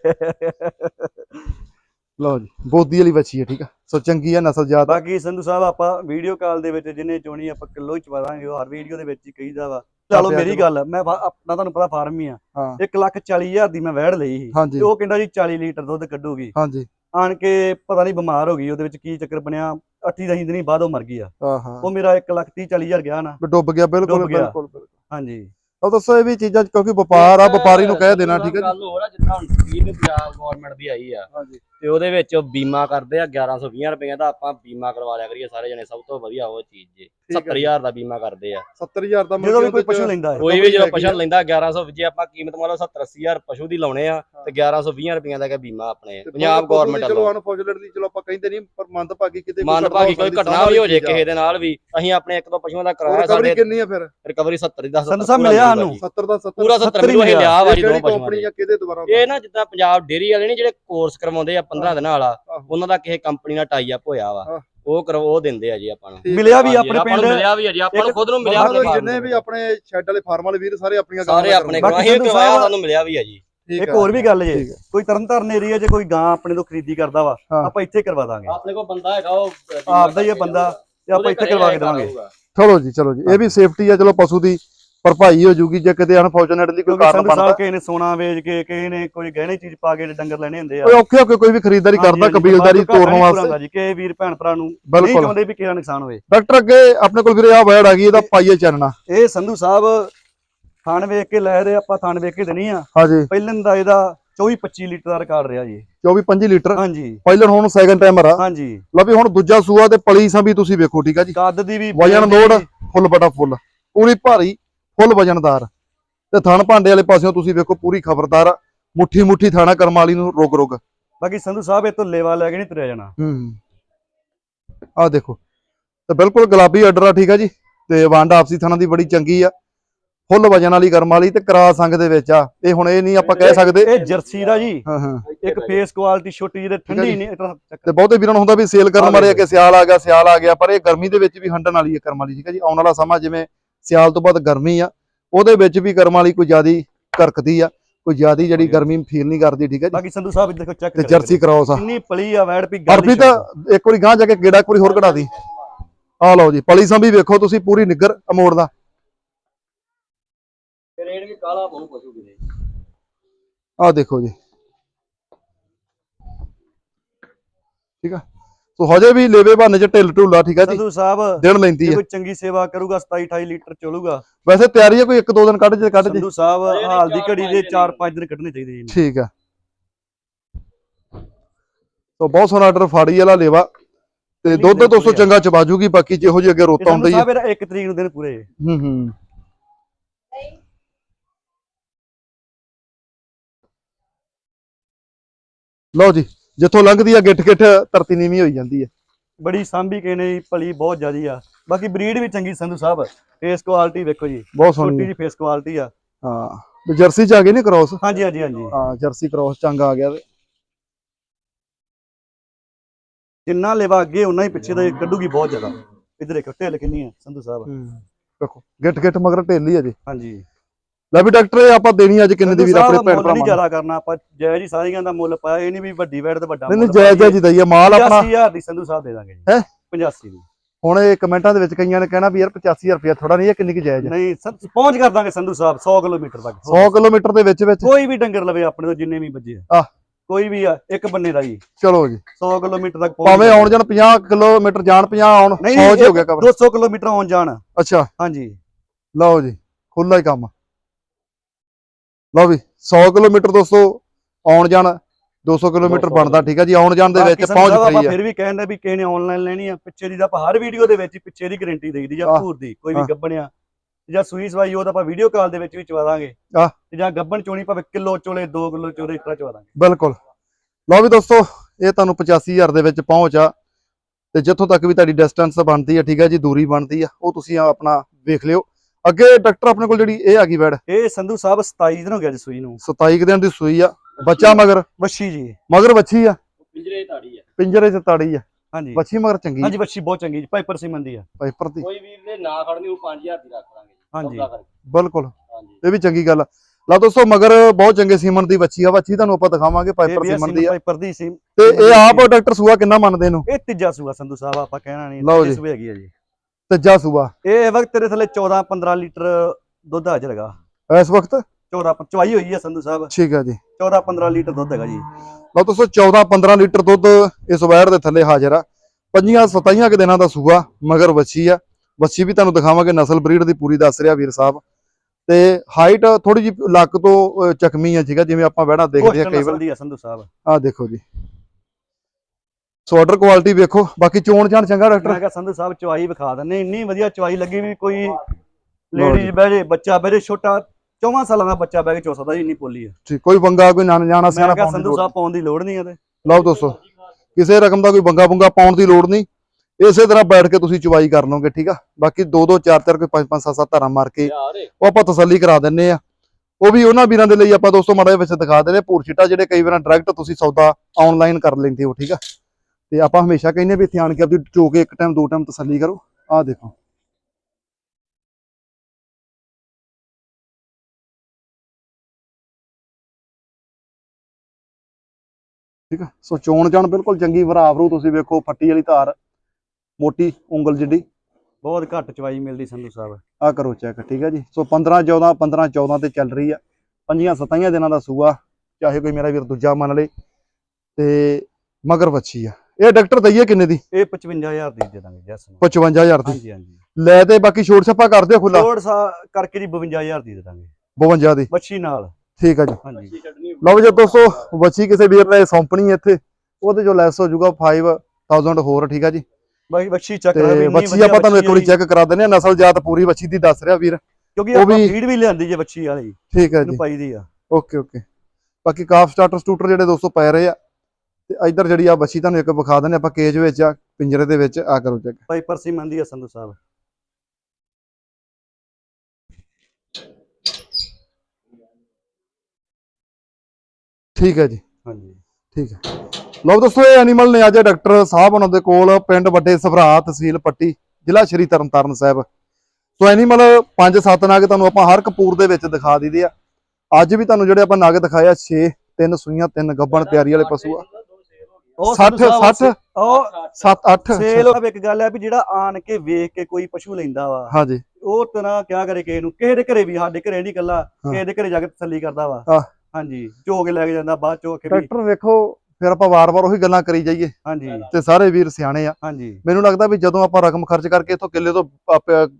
ਲਓ ਜੀ ਬੋਦੀ ਵਾਲੀ ਬੱਚੀ ਹੈ ਠੀਕ ਆ। ਸੋ ਚੰਗੀ ਆ ਨਸਲ ਜ਼ਿਆਦਾ ਬਾਕੀ ਸੰਧੂ ਸਾਹਿਬ ਆਪਾਂ ਵੀਡੀਓ ਕਾਲ ਦੇ ਵਿੱਚ ਜਿਹਨੇ ਚੋਣੀ ਆਪਾਂ ਕਿਲੋ ਹੀ ਚਵਾ ਦਾਂਗੇ ਹਰ ਵੀਡੀਓ ਦੇ ਵਿੱਚ ਹੀ ਕਹੀਦਾ ਵਾ। ਚਲੋ ਮੇਰੀ। ਗੱਲ ਮੈਂ ਆਪਣਾ ਤੁਹਾਨੂੰ ਪਤਾ ਫਾਰਮ ਹੀ ਆ। ਹਾਂ। 1 ਲੱਖ 40 ਹਜ਼ਾਰ ਦੀ ਮੈਂ ਵੈੜ ਲਈ ਸੀ। ਤੇ ਉਹ ਕਹਿੰਦਾ ਜੀ 40 ਲੀਟਰ ਦੁੱਧ ਕੱਢੂਗੀ। ਹਾਂਜੀ। ਆਣ ਕੇ ਪਤਾ ਨਹੀਂ ਬਿਮਾਰ ਹੋ ਗਈ ਉਹਦੇ ਵਿੱਚ ਕੀ ਚੱਕਰ ਬਣਿਆ। 8 ਦਹੀਂ ਦਿਨੀ ਬਾਅਦ ਉਹ ਮਰ ਗਈ ਆ। ਹਾਂ ਹਾਂ। ਉਹ ਮੇਰਾ 1 ਲੱਖ 30 40 ਹਜ਼ਾਰ ਗਿਆ ਨਾ। ਵੀ ਡੁੱਬ ਗਿਆ ਬਿਲਕੁਲ ਡੁੱਬ ਗਿਆ। ਬਿਲਕੁਲ ਬਿਲਕੁਲ। ਹਾਂਜੀ। ਤਾਂ ਦੱਸੋ ਇਹ ਵੀ ਚੀਜ਼ਾਂ ਕਿਉਂਕਿ ਵਪਾਰ ਆ ਵਪਾਰੀ ਨੂੰ ਕਹਿ ਦੇਣਾ ਠੀਕ ਹੈ ਜੀ। ਗੱਲ ਹੋਰ ਆ ਜਿੱਦਾਂ ਹੁਣ ਸਕੀਮ ਪੰਜਾਬ ਗਵਰਨਮੈਂਟ ਦੀ ਆਈ ਆ। ਹਾਂਜੀ। ਤੇ ਉਹਦੇ ਵਿੱਚ ਉਹ ਬੀਮਾ ਕਰਦੇ ਆ 1120 ਰੁਪਏ ਦਾ ਆਪਾਂ ਬੀਮਾ ਕਰਵਾ ਲਿਆ ਕਰੀਏ ਸਾਰੇ ਜਣੇ ਸਭ ਤੋਂ ਵਧੀਆ ਉਹ ਚੀਜ਼ ਜੇ। ਹੈ ਜੀ। 70000 ਦਾ ਬੀਮਾ ਕਰਦੇ ਆ। 70000 ਦਾ ਜਦੋਂ ਵੀ ਕੋਈ ਪਸ਼ੂ ਲੈਂਦਾ ਹੈ। ਕੋਈ ਵੀ ਜਦੋਂ ਪਸ਼ੂ। ਲੈਂਦਾ 1100 ਜੇ ਆਪਾਂ ਕੀਮਤ ਮੰਨ ਲਓ 70 80000 ਪਸ਼ੂ ਦੀ ਲਾਉਣੇ ਆ ਤੇ 1120 ਰੁਪਏ ਦਾ ਕਿ ਬੀਮਾ ਆਪਣੇ ਪੰਜਾਬ ਗਵਰਨਮੈਂਟ ਚਲੋ ਵੱਲੋਂ। ਅਨਫੋਰਚੂਨੇਟ ਦੀ ਚਲੋ ਆਪਾਂ ਕਹਿੰਦੇ ਨਹੀਂ ਪਰ ਮੰਦ ਭਾਗੀ ਕਿਤੇ ਮੰਨ ਭਾਗੀ ਕੋਈ ਘਟਨਾ ਵੀ ਹੋ ਜੇ ਕਿਸੇ ਦੇ ਨਾਲ ਵੀ ਅਸੀਂ ਆਪਣੇ ਇੱਕ ਦੋ ਪਸ਼ੂਆਂ ਦਾ ਕਰਾਇਆ ਰਿਕਵਰੀ ਸਾਡੇ ਕਿੰਨੀ ਆ ਫਿਰ? ਰਿਕਵਰੀ 70 ਦਾ ਸੰਧੂ ਸਾਹਿਬ ਮਿਲਿਆ ਸਾਨੂੰ। 70 ਦਾ 70 ਪੂਰਾ 70 70 ਮਿਲੂ ਅਸੀਂ ਲਿਆ ਵਾ ਜੀ ਦੋ ਪਸ਼ੂਆਂ ਇਹ ਨਾ ਜਿੱਦਾਂ ਪੰਜਾਬ ਡੇਰੀ ਵਾਲੇ ਨੇ ਜਿਹੜੇ ਕੋਰਸ ਕਰਵਾਉਂਦੇ ਆ 15 ਦਿਨਾਂ ਵਾਲਾ। ਉਹਨਾਂ ਦਾ ਕਿਸੇ ਕੰਪਨੀ ਨਾਲ ਟਾਈ ਅਪ ਹੋਇਆ ਵਾ। ਉਹ ਕਰੋ ਉਹ ਦਿੰਦੇ ਆ ਜੀ ਆਪਾਂ ਨੂੰ ਮਿਲਿਆ ਵੀ ਆਪਣੇ ਆਪਾਂ ਨੂੰ ਪਿੰਡ ਮਿਲਿਆ ਵੀ ਆ ਜੀ ਆਪਾਂ ਨੂੰ ਇੱਕ ਖੁਦ ਨੂੰ ਮਿਲਿਆ ਆਪਣੇ ਜਿੰਨੇ ਵੀ ਆਪਣੇ ਸ਼ੈੱਡ ਵਾਲੇ ਫਾਰਮ ਵਾਲੇ ਵੀਰ ਸਾਰੇ ਆਪਣੀਆਂ ਸਾਰੇ ਗਾਵਾਂ ਆਪਣੇ ਸੰਧੂ ਕਰਵਾਇਆ ਸਾਹਿਬ- ਸਾਨੂੰ ਮਿਲਿਆ ਵੀ ਆ ਜੀ ਇੱਕ। ਹੋਰ ਵੀ ਗੱਲ ਜੇ। ਕੋਈ ਤਰਨਤਾਰਨ ਏਰੀਆ 'ਚ ਕੋਈ ਗਾਂ ਆਪਣੇ ਤੋਂ ਖਰੀਦੀ ਕਰਦਾ ਵਾ। ਆਪਾਂ ਇੱਥੇ ਕਰਵਾ ਦਾਂਗੇ ਆਪਣੇ ਕੋਲ ਬੰਦਾ ਹੈਗਾ ਉਹ ਆਪਦਾ ਹੀ ਇਹ ਬੰਦਾ ਤੇ ਆਪਾਂ ਇੱਥੇ ਕਰਵਾ ਕੇ ਦੇਵਾਂਗੇ ਚਲੋ ਜੀ ਚਲੋ ਜੀ ਇਹ ਵੀ ਸੇਫਟੀ ਆ ਚਲੋ ਪਸ਼ੂ ਦੀ ਭਰਪਾਈ ਹੋ ਜੂਗੀ ਜੇ ਕਿਤੇ ਅਨਫੋਰਚੂਨੇਟਲੀ ਕੋਈ ਕਾਰਨ ਬਣਦਾ। ਕਿਸੇ ਨੇ ਸੋਨਾ ਵੇਚ ਕੇ ਕਿਸੇ ਨੇ ਕੋਈ ਗਹਿਣੇ ਚੀਜ਼ ਪਾ ਕੇ ਡੰਗਰ ਲੈਣੇ ਹੁੰਦੇ ਆ। ਕੋਈ ਔਖੇ ਕੋਈ ਵੀ ਖਰੀਦਦਾਰੀ ਕਰਦਾ ਕਬੀਲਦਾਰੀ ਨਹੀਂ ਵਾਸਤੇ। ਜੀ ਕਿ ਵੀਰ ਭੈਣ ਭਰਾ ਨੂੰ ਨਹੀਂ ਚਾਹੁੰਦੇ ਵੀ ਕਿਸੇ ਦਾ ਨੁਕਸਾਨ ਹੋਵੇ। ਡਾਕਟਰ ਅੱਗੇ ਆਪਣੇ ਕੋਲ ਵੀਰੇ ਆ ਵੈੜ ਆ ਗਈ ਇਹਦਾ ਪਾਈਏ ਚਾਨਣਾ ਇਹ ਸੰਧੂ ਸਾਹਿਬ ਥਾਣ ਵੇਖ ਕੇ ਲੈ ਰਹੇ ਆਪਾਂ ਥਾਣ ਵੇਖ ਕੇ ਦੇਣੀ ਆ। ਹਾਂਜੀ। ਪਹਿਲਾਂ ਦਾ ਇਹਦਾ 24 25 ਲੀਟਰ ਦਾ ਰਿਕਾਰਡ ਰਿਹਾ ਜੀ। 24 25 ਲੀਟਰ? ਹਾਂਜੀ। ਪਹਿਲਣ ਹੁਣ ਸੈਕੰਡ ਟਾਈਮਰ ਆ। ਹਾਂਜੀ। ਲਓ ਵੀ ਹੁਣ ਦੂਜਾ ਸੂਆ ਤੇ ਪਲੀ ਸਾਂ ਵੀ ਤੁਸੀਂ ਵੇਖੋ ਠੀਕ ਆ ਜੀ। ਕੱਦ ਦੀ ਵੀ ਵਜਨ ਲੋਡ ਫੁੱਲ ਬਟਾ ਫੁੱਲ ਪੂਰੀ ਭਾਰੀ ਫੁੱਲ ਵਜਨਦਾਰ। ਤੇ ਥਣ ਭਾਂਡੇ ਵਾਲੇ ਪਾਸਿਓਂ ਤੁਸੀਂ ਵੇਖੋ ਪੂਰੀ ਖਬਰਦਾਰ ਆ ਮੁੱਠੀ ਮੁੱਠੀ ਥਾਣਾ ਕਰਮ ਵਾਲੀ ਨੂੰ ਰੁਕ ਰੁਕ ਬਾਕੀ ਸੰਧੂ ਸਾਹਿਬ ਇਹ ਤੋਂ ਲੇਵਾ ਲੈ ਕੇ ਨਹੀਂ ਤੁਰਿਆ ਜਾਣਾ। ਹੂੰ ਆ ਦੇਖੋ ਤੇ ਬਿਲਕੁਲ ਗੁਲਾਬੀ ਆਰਡਰ ਆ ਠੀਕ ਆ ਜੀ? ਤੇ ਵੰਡ ਆਪਸੀ ਥਾਣਾ ਦੀ ਬੜੀ ਚੰਗੀ ਆ। ਫੁੱਲ ਵਜਨ ਵਾਲੀ ਕਰਮ ਵਾਲੀ ਤੇ ਕਰਾ ਸੰਗ ਦੇ ਵਿੱਚ ਆ। ਇਹ ਹੁਣ ਇਹ ਨਹੀਂ ਆਪਾਂ ਕਹਿ ਸਕਦੇ। ਇਹ ਜਰਸੀ ਦਾ ਜੀ। ਹਾਂ ਹਾਂ। ਇੱਕ ਫੇਸ ਕੁਆਲਿਟੀ ਛੋਟੀ ਜਿਹੀ ਤੇ ਠੰਡੀ। ਨਹੀਂ ਤੇ ਬਹੁਤੇ ਵੀਰਾਂ ਨੂੰ ਹੁੰਦਾ ਵੀ ਸੇਲ ਕਰਨ ਆ ਮਾਰੇ ਦੇਖੋ। ਕਿ ਸਿਆਲ ਆ ਗਿਆ ਸਿਆਲ ਆ ਗਿਆ ਪਰ ਇਹ ਗਰਮੀ ਦੇ ਵਿੱਚ ਵੀ ਹੰਡਣ ਵਾਲੀ ਹੈ ਕਰਮ ਵਾਲੀ ਠੀਕ ਹੈ ਜੀ? ਆਉਣ ਵਾਲਾ ਸਮਾਂ ਜਿਵੇਂ ਸਿਆਲ ਤੋਂ ਬਾਅਦ ਗਰਮੀ ਆ ਉਹਦੇ ਵਿੱਚ ਵੀ ਕਰਮ ਵਾਲੀ ਕੋਈ ਜ਼ਿਆਦੀ ਕਰਕਦੀ ਆ ਕੋਈ ਜ਼ਿਆਦੀ ਜਿਹੜੀ ਗਰਮੀ ਫੀਲ ਨਹੀਂ ਕਰਦੀ ਠੀਕ ਹੈ ਜੀ? ਬਾਕੀ ਸੰਧੂ ਸਾਹਿਬ ਦੇਖੋ ਚੈੱਕ ਤੇ ਜਰਸੀ ਕਰਾਉਸ ਆ। ਕਿੰਨੀ ਪਲੀ ਆ ਵੈੜ ਵੀ ਗੱਲ ਹਰਪ੍ਰੀਤ ਇੱਕ ਵਾਰੀ ਗਾਂ ਜਾ ਕੇ ਗੇੜਾ ਇੱਕ ਵਾਰੀ ਹੋਰ ਕਢਾ ਦੀ। ਆ ਲਓ ਜੀ ਪਲੀ ਸਾਂ ਵੀ ਵੇਖੋ ਤੁਸੀਂ ਪੂਰੀ ਨਿੱਗਰ ਅਮੋੜ ਦਾ। ਰੇਟ ਵੀ ਕਾਲਾ ਬਹੁਤ ਪਸ਼ੂ ਕਿਤੇ ਆ ਦੇਖੋ ਜੀ। ਠੀਕ ਆ? ਸੋ ਹਜੇ ਵੀ ਲੇਵੇ ਬਹਾਨੇ ਚ ਢਿੱਲ ਢੁੱਲਾ ਠੀਕ ਆ ਜੀ? ਸੰਧੂ ਸਾਹਿਬ ਦਿਨ ਲੈਂਦੀ ਜੇ ਆ ਕੋਈ ਚੰਗੀ ਸੇਵਾ ਕਰੂਗਾ 27 28 ਲੀਟਰ ਚਲੂਗਾ। ਵੈਸੇ ਤਿਆਰੀ ਆ ਕੋਈ ਇੱਕ ਦੋ ਦਿਨ ਕੱਢ ਜੇ ਕੱਢ ਜੇ? ਸੰਧੂ ਸਾਹਿਬ ਨਹੀਂ, ਹਾਲ ਦੀ ਘੜੀ ਦੇ ਦਿਨ 4-5 ਦਿਨ ਕੱਢਣੇ ਚਾਹੀਦੇ ਜੀ ਠੀਕ ਆ ਸੋ ਬਹੁਤ ਸੋਹਣਾ ਆਰਡਰ ਫਾੜੀ ਵਾਲਾ ਲੇਵਾ। ਤੇ ਨਹੀਂ, ਦੁੱਧ ਦਿਨ ਦੋਸਤੋ ਪੂਰੇ ਆ। ਚੰਗਾ ਚਬਾ ਜੂਗੀ ਬਾਕੀ ਜਿਹੋ ਜਿਹੇ ਅੱਗੇ ਰੋਤਾ ਸੰਧੂ ਹੁੰਦਾ ਹੀ। ਆ। ਸਾਹਿਬ ਇਹਦਾ 1 ਤਰੀਕ ਨੂੰ ਦਿਨ ਪੂਰੇ। ਹੂੰ ਹੂੰ। ਲਓ ਜੀ। ਜਿੱਥੋਂ ਲੰਘਦੀ ਆ ਗਿੱਠ ਗਿੱਠ ਧਰਤੀ ਨੀਵੀਂ ਹੋਈ ਜਾਂਦੀ ਹੈ ਬੜੀ ਸਾਂਭੀ ਕੇ ਨੇ ਪਲੀ ਬਹੁਤ ਜ਼ਿਆਦੀ ਆ। ਬਾਕੀ ਬਰੀਡ ਵੀ ਚੰਗੀ ਸੰਧੂ ਸਾਹਿਬ ਫੇਸ ਕੁਆਲਿਟੀ ਵੇਖੋ ਜੀ। ਬਹੁਤ ਸੋਹਣੀ ਜੀ ਫੇਸ ਕੁਆਲਿਟੀ ਆ। ਹਾਂ ਜਰਸੀ ਚ ਆ ਗਈ ਨੀ ਕ੍ਰੋਸ ਹਾਂਜੀ ਹਾਂਜੀ ਹਾਂਜੀ। ਹਾਂ ਜਰਸੀ ਕ੍ਰੋਸ ਚੰਗ ਆ ਗਿਆ ਜਿੰਨਾ ਲੈਵਾ ਅੱਗੇ ਉਨਾ ਹੀ ਪਿੱਛੇ ਦਾ ਕੱਢੂਗੀ ਬਹੁਤ ਜ਼ਿਆਦਾ। ਇਧਰ ਦੇਖੋ ਢਿੱਲ ਕਿੰਨੀ ਆ ਸੰਧੂ ਸਾਹਿਬ। ਦੇਖੋ ਗਿੱਠ ਗਿੱਠ ਮਗਰ ਢੇਲੀ ਆ ਜੀ। ਹਾਂਜੀ। ਲੈ ਵੀ ਡਾਕਟਰ ਇਹ ਆਪਾਂ ਦੇਣੀ ਅੱਜ ਕਿੰਨੇ ਦੀ ਵੀਰ ਆਪਣੇ ਭੈਣ ਮੁੱਲ ਭਰਾਵਾਂ ਨੂੰ? ਜ਼ਿਆਦਾ ਕਰਨਾ ਆਪਾਂ ਜੈ ਜੀ ਸਾਰੀਆਂ ਦਾ ਮੁੱਲ ਪਾਇਆ ਇਹ ਨਹੀਂ ਵੀ ਵੱਡੀ ਵੈਟ ਤੇ ਵੱਡਾ ਨਹੀਂ ਨਹੀਂ ਜਾਇਜ਼ ਜਾਇਜ਼ ਦਈਏ ਮਾਲ ਆਪਣਾ। 85000 ਦੀ ਸੰਧੂ ਸਾਹਿਬ ਦੇ ਦਾਂਗੇ ਜੀ। ਹੈਂ? 85 ਦੀ। ਹੁਣ ਇਹ ਕਮੈਂਟਾਂ ਦੇ ਵਿੱਚ ਕਈਆਂ ਨੇ ਕਹਿਣਾ ਵੀ ਯਾਰ 85000 ਰੁਪਇਆ ਥੋੜਾ ਨਹੀਂ ਹੈ ਕਿੰਨੀ ਕੀ ਜਾਇਜ਼ ਨਹੀਂ ਪਹੁੰਚ ਕਰ ਦਾਂਗੇ ਸੰਧੂ ਸਾਹਿਬ 100 ਕਿਲੋਮੀਟਰ ਤੱਕ। 100 ਕਿਲੋਮੀਟਰ ਦੇ ਵਿੱਚ ਵਿੱਚ? ਕੋਈ ਵੀ ਡੰਗਰ ਲਵੇ ਆਪਣੇ ਤੋਂ ਜਿੰਨੇ ਵੀ ਵੱਜੇ ਆਹ। ਕੋਈ ਵੀ ਆ ਇੱਕ ਬੰਨੇ ਦਾ ਜੀ ਚਲੋ ਜੀ। 100 ਕਿਲੋਮੀਟਰ ਤੱਕ ਭਾਵੇਂ। ਆਉਣ ਜਾਣ 50 ਕਿਲੋਮੀਟਰ ਜਾਣ 50 ਆਉਣ 100 ਨਹੀਂ ਚ ਹੋ ਗਿਆ ਕਵਰ 200 ਕਿਲੋਮੀਟਰ ਆਉਣ ਜਾਣ। ਅੱਛਾ। ਹਾਂਜੀ। ਲਓ ਜੀ ਖੁੱਲਾ ਹੀ ਕੰਮ। ਲਓ ਵੀ 100 ਕਿਲੋਮੀਟਰ ਦੋਸਤੋ ਆਉਣ ਜਾਣ 200 ਕਿਲੋਮੀਟਰ 200 ਬਣਦਾ ਠੀਕ ਹੈ ਜੀ ਆਉਣ ਜਾਣ ਦੇ ਵਿੱਚ ਪਹੁੰਚ ਫਰੀ ਹੈ ਫਿਰ ਵੀ ਕਹਿੰਦੇ ਵੀ ਕਿਸੇ ਨੇ ਆਨਲਾਈਨ ਲੈਣੀ ਆ ਪਿੱਛੇ ਦੀ ਤਾਂ ਆਪਾਂ ਹਰ ਵੀਡੀਓ ਦੇ ਵਿੱਚ ਹੀ ਪਿੱਛੇ ਦੀ ਗਾਰੰਟੀ ਦੇਈਦੀ ਜਾਂ। ਭੂਰ ਦੀ ਕੋਈ ਵੀ। ਗੱਬਣਿਆ ਜਾਂ ਸੂਈ ਸਵਾਈ ਉਹ ਤਾਂ ਆਪਾਂ ਵੀਡੀਓ ਕਾਲ ਦੇ ਵਿੱਚ ਵੀ ਚਵਾ ਦਾਂਗੇ। ਤੇ ਜਾਂ ਗੱਬਣ ਚੋਣੀ ਭਾਵੇਂ ਕਿਲੋ ਚੋਲੇ 2 ਕਿਲੋ ਚੋਲੇ ਇਸ ਤਰ੍ਹਾਂ ਚਵਾ ਦਾਂਗੇ। ਬਿਲਕੁਲ। ਲਓ ਵੀ ਦੋਸਤੋ ਇਹ ਤੁਹਾਨੂੰ 85000 ਦੇ ਵਿੱਚ ਪਹੁੰਚ ਆ। ਤੇ ਜਿੱਥੋਂ ਤੱਕ ਵੀ ਤੁਹਾਡੀ ਡਿਸਟੈਂਸ ਬਣਦੀ ਹੈ ਠੀਕ ਹੈ ਜੀ ਦੂਰੀ ਬਣਦੀ ਆ ਉਹ ਤੁਸੀਂ ਆਪਣਾ ਵੇਖ ਲਿਓ। ਅੱਗੇ ਡਾਕਟਰ ਆਪਣੇ ਕੋਲ ਜਿਹੜੀ ਇਹ ਆ ਗਈ ਬੈਡ। ਇਹ ਸੰਧੂ ਸਾਹਿਬ 27 ਦਿਨ ਹੋ ਗਿਆ ਜੀ ਸੂਈ ਨੂੰ। 27 ਕੁ ਦਿਨ ਦੀ ਸੂਈ ਆ। ਬੱਚਾ ਮਗਰ? ਵੱਛੀ ਜੀ। ਮਗਰ ਵੱਛੀ ਆ? ਪਿੰਜਰੇ ਤਾੜੀ ਆ। ਪਿੰਜਰੇ 'ਚ ਤਾੜੀ ਆ। ਹਾਂਜੀ। ਵੱਛੀ ਮਗਰ ਚੰਗੀ ਹਾਂਜੀ ਵੱਛੀ ਬਹੁਤ ਚੰਗੀ ਜੀ ਪਾਈਪਰ ਸਿਮਨ ਦੀ ਆ। ਪਾਈਪਰ ਦੀ। ਕੋਈ ਵੀਰ ਦੇ ਨਾ ਖੜਨੀ ਉਹ 5000 ਦੀ ਰੱਖ ਲਾਂਗੇ ਹਾਂਜੀ। ਬਿਲਕੁਲ। ਹਾਂਜੀ। ਇਹ ਵੀ ਚੰਗੀ ਗੱਲ ਆ। ਲਾ ਦੋਸਤੋ ਮਗਰ ਬਹੁਤ ਚੰਗੇ ਸੀਮਨ ਦੀ ਬੱਚੀ ਆ। ਬੱਚੀ ਤੁਹਾਨੂੰ ਆਪਾਂ ਦਿਖਾਵਾਂਗੇ ਪਾਈਪਰ ਸੀਮਨ ਦੀ ਆ। ਪਾਈਪਰ ਦੀ ਸੀ। ਤੇ ਇਹ ਆਪ ਡਾਕਟਰ ਸੂਆ ਕਿੰਨਾ ਮੰਨਦੇ ਇਹਨੂੰ? ਇਹ ਤੀਜਾ ਸੂਆ ਸੰਧੂ ਸਾਹਿਬ ਆਪਾਂ ਕਹਿਣਾ ਨਹੀਂ। ਤੀਜੇ। ਸੂਏ ਹੈਗੀ ਆ ਜੀ। ਤੀਜਾ ਸੂਆ। ਇਹ ਵਕਤ ਤੇਰੇ ਥੱਲੇ 14 15 ਲੀਟਰ ਦੁੱਧ ਹਾਜ਼ਰ ਹੈਗਾ। ਇਸ ਵਕਤ? 14 ਚਵਾਈ ਹੋਈ ਆ ਸੰਧੂ ਸਾਹਿਬ। ਠੀਕ ਆ ਜੀ। 14 15 ਲੀਟਰ ਦੁੱਧ ਹੈਗਾ ਜੀ। ਲਓ ਦੋਸਤੋ 14 15 ਲੀਟਰ ਦੁੱਧ ਇਸ ਵੈੜ ਦੇ ਥੱਲੇ ਹਾਜ਼ਰ ਆ। ਪੰਜੀਆਂ ਸਤਾਈਆਂ ਕੁ ਦਿਨਾਂ ਦਾ ਸੂਆ ਮਗਰ ਵੱਛੀ ਆ। ਵੱਛੀ ਵੀ ਤੁਹਾਨੂੰ ਦਿਖਾਵਾਂਗੇ ਨਸਲ ਬਰੀਡ ਦੀ ਪੂਰੀ ਦੱਸ ਰਿਹਾ ਵੀਰ ਸਾਹਿਬ। ਤੇ ਹਾਈਟ ਥੋੜੀ ਜਿਹੀ ਲੱਕ ਤੋਂ ਚੱਕਵੀਂ ਆ ਠੀਕ ਆ ਜਿਵੇਂ ਆਪਾਂ ਵੈੜਾਂ ਦੇਖਦੇ ਆ ਕਈ ਵਾਰ। ਦੀ ਆ ਦੇਖੋ ਜੀ। ਸੋ ਆਰਡਰ ਕੁਆਲਿਟੀ ਵੇਖੋ ਬਾਕੀ ਚੋਣ ਚਾਣ ਚੰਗਾ ਮੈਂ ਡਾਕਟਰ ਕਿਹਾ ਸੰਧੂ ਸਾਹਿਬ ਚਵਾਈ ਵਿਖਾ ਦਿੰਨੇ ਇੰਨੀ ਵਧੀਆ ਚਵਾਈ ਲੱਗੀ ਵੀ ਕੋਈ। ਲੇਡੀਜ਼ ਬਹਿ ਜੇ ਬੱਚਾ ਬਹਿ ਜੇ ਛੋਟਾ 14 ਸਾਲਾਂ ਦਾ ਬੱਚਾ ਬਹਿ ਕੇ ਚੋ ਸਕਦਾ ਜੀ ਇੰਨੀ ਪੋਲੀ ਆ। ਠੀਕ ਕੋਈ ਬੰਗਾ ਕੋਈ ਨਾ ਜਾਣਾ ਮੈਂ ਸਿਆਣਾ ਪਾਉਣ ਦੀ ਸੰਧੂ ਲੋੜ ਸਾਹਿਬ ਪਾਉਣ ਦੀ ਲੋੜ ਨਹੀਂ ਤੇ ਲਓ ਦੋਸਤੋ ਕਿਸੇ ਰਕਮ ਦਾ ਕੋਈ ਬੰਗਾ ਬੁੰਗਾ ਪਾਉਣ ਦੀ ਲੋੜ ਨਹੀਂ। ਇਸੇ ਤਰ੍ਹਾਂ ਬੈਠ ਕੇ ਤੁਸੀਂ ਚੁਵਾਈ ਕਰ ਲਓਗੇ ਠੀਕ ਆ? ਬਾਕੀ 2 2 4 4 ਕੋਈ 5 5 7 7 ਧਾਰਾਂ ਮਾਰ ਕੇ ਉਹ ਆਪਾਂ ਤਸੱਲੀ ਕਰਾ ਦਿੰਨੇ ਆ। ਉਹ ਵੀ ਉਹਨਾਂ ਵੀਰਾਂ ਦੇ ਲਈ ਆਪਾਂ ਦੋਸਤੋ ਮਾੜਾ ਜਿਹਾ ਵਿੱਚ ਦਿਖਾ ਦਿੰਦੇ ਪੂਰ ਛਿੱਟਾ ਜਿਹੜੇ ਕਈ ਵਾਰਾਂ ਡਾਇਰੈਕਟ ਤੁਸੀਂ ਸੌਦਾ ਆਨਲਾਈਨ ਕਰ ਲੈਂਦੇ ਹੋ ਠੀਕ ਆ? ਤੇ ਆਪਾਂ ਹਮੇਸ਼ਾ ਕਹਿੰਦੇ ਵੀ ਇੱਥੇ ਆਣ ਕੇ ਆਪਦੀ ਚੋ ਕੇ ਇੱਕ ਟਾਈਮ ਦੋ ਟਾਈਮ ਤਸੱਲੀ ਕਰੋ। ਆਹ ਦੇਖੋ। ਠੀਕ ਆ? ਸੋ ਚੋਣ ਜਾਣ ਬਿਲਕੁਲ ਚੰਗੀ ਵਰਾਵਰੂ ਤੁਸੀਂ ਵੇਖੋ ਫੱਟੀ ਵਾਲੀ ਧਾਰ ਮੋਟੀ ਉਂਗਲ ਜਿੱਡੀ। ਬਹੁਤ ਘੱਟ ਚਵਾਈ ਮਿਲਦੀ ਸੰਧੂ ਸਾਹਿਬ। ਆ ਕਰੋ ਚੈੱਕ ਠੀਕ ਹੈ ਜੀ। ਸੋ 15 14 15 14 ਤੇ ਚੱਲ ਰਹੀ ਆ। ਪੰਜੀਆਂ ਸਤਾਈਆਂ ਦਿਨਾਂ ਦਾ ਸੂਆ ਚਾਹੇ ਕੋਈ ਮੇਰਾ ਵੀਰ ਦੂਜਾ ਮੰਨ ਲੇ ਤੇ ਮਗਰ ਵੱਛੀ ਆ। ਇਹ ਡਾਕਟਰ ਦਈਏ ਕਿੰਨੇ ਦੀ? ਇਹ 55000 ਦੀ ਦੇ ਦਾਂਗੇ ਜੈਸ ਨੂੰ 55000 ਦੀ? ਹਾਂਜੀ ਹਾਂਜੀ। ਲੈ ਤੇ ਬਾਕੀ ਛੋਟ ਛੱਪਾ ਕਰ ਦਿਓ ਖੁੱਲਾ ਸਾ ਕਰਕੇ ਜੀ 52000 ਦੀ ਦੇ ਦਾਂਗੇ। 52 ਦੀ। ਬੱਚੀ ਨਾਲ। ਠੀਕ ਆ ਜੀ। ਹਾਂਜੀ। ਲਓ ਜੀ ਦੋਸਤੋ ਵੱਛੀ ਕਿਸੇ ਵੀਰ ਨੇ ਸੌਂਪਣੀ ਇੱਥੇ। ਉਹਦੇ ਜੋ ਲੈਸ ਹੋ ਜਾਊਗਾ 5000 ਹੋਰ ਠੀਕ ਆ ਜੀ। ਬਾਕੀ ਬੱਚੀ ਚੱਕ ਤੇ ਵੱਛੀ ਆਪਾਂ ਤੁਹਾਨੂੰ ਇੱਕ ਵਾਰੀ ਚੈੱਕ ਕਰਾ ਦਿੰਦੇ ਆ ਨਸਲ ਜਾਤ ਪੂਰੀ ਵੱਛੀ ਦੀ ਦੱਸ ਰਿਹਾ ਵੀਰ। ਕਿਉਂਕਿ ਉਹ ਵੀ- ਫੀਡ ਵੀ ਲਿਆਂਦੀ ਜੇ ਬੱਚੀ ਵਾਲੀ। ਠੀਕ ਹੈ ਜੀ। ਪਾਈ ਦੀ ਆ। Okay okay. ਬਾਕੀ ਕਾਫ ਸਟਾਰਟਰ ਸਟੂਟਰ ਜਿਹੜੇ ਦੋਸਤੋ ਪੈ ਰਹੇ ਆ। ਤੇ ਇੱਧਰ ਜਿਹੜੀ ਆ ਵੱਛੀ ਤੁਹਾਨੂੰ ਇੱਕ ਵਿਖਾ ਦਿੰਦੇ ਆਪਾਂ ਕੇਜ ਵਿੱਚ ਆ ਪਿੰਜਰੇ ਦੇ ਵਿੱਚ ਆ ਕਰੋ ਚੈੱਕ ਭਾਈ ਪਰਸੀ ਮੰਦੀ ਆ ਸੰਧੂ ਸਾਹਿਬ। ਠੀਕ ਹੈ ਜੀ। ਹਾਂਜੀ। ਠੀਕ ਹੈ। ਲਓ ਦੋਸਤੋ ਇਹ ਐਨੀਮਲ ਨੇ ਅੱਜ ਡਾਕਟਰ ਸਾਹਿਬ ਉਹਨਾਂ ਦੇ ਕੋਲ ਪਿੰਡ ਵੱਡੇ ਸਭਰਾ ਤਹਿਸੀਲ ਪੱਟੀ ਜ਼ਿਲ੍ਹਾ ਸ਼੍ਰੀ ਤਰਨਤਾਰਨ ਸਾਹਿਬ। ਸੋ ਐਨੀਮਲ 5-7 ਨਗ ਤੁਹਾਨੂੰ ਆਪਾਂ ਹਰ ਕਪੂਰ ਦੇ ਵਿੱਚ ਦਿਖਾ ਦਈਦੇ ਆ। ਅੱਜ ਵੀ ਤੁਹਾਨੂੰ ਜਿਹੜੇ ਆਪਾਂ ਨਗ ਦਿਖਾਏ ਆ 6 ਤਿੰਨ ਸੂਈਆਂ ਤਿੰਨ ਗੱਬਣ ਤਿਆਰੀ ਵਾਲੇ ਪਸ਼ੂ ਆ। 60 ਸੰਧੂ ਸਾਹਿਬ 60 ਉਹ 7 8 ਸੇਲ ਇੱਕ ਗੱਲ ਹੈ ਵੀ ਜਿਹੜਾ ਆਣ ਕੇ ਵੇਖ ਕੇ ਕੋਈ ਪਸ਼ੂ ਲੈਂਦਾ ਵਾ ਹਾਂਜੀ ਉਹ ਤਰ੍ਹਾਂ ਕਿਆ ਕਰੇ ਕਿਸੇ ਨੂੰ ਕਿਸੇ ਦੇ ਘਰੇ ਵੀ ਸਾਡੇ ਘਰੇ ਨਹੀਂ ਕੱਲਾ। ਕਿਸੇ ਦੇ ਘਰੇ ਜਾ ਕੇ ਤਸੱਲੀ ਕਰਦਾ ਵਾ। ਹਾਂਜੀ ਝੋ ਕੇ ਲੈ ਕੇ ਜਾਂਦਾ ਬਾਅਦ ਚੋਂ ਵੀ ਟਰੈਕਟਰ ਵੇਖੋ ਫਿਰ ਆਪਾਂ ਵਾਰ-ਵਾਰ ਉਹੀ ਗੱਲਾਂ ਕਰੀ ਜਾਈਏ। ਹਾਂਜੀ। ਤੇ ਸਾਰੇ ਵੀਰ ਸਿਆਣੇ ਆ। ਹਾਂਜੀ। ਮੈਨੂੰ ਲੱਗਦਾ ਵੀ ਜਦੋਂ ਆਪਾਂ ਰਕਮ ਖਰਚ ਕਰਕੇ ਇਥੋਂ ਕਿੱਲੇ ਤੋਂ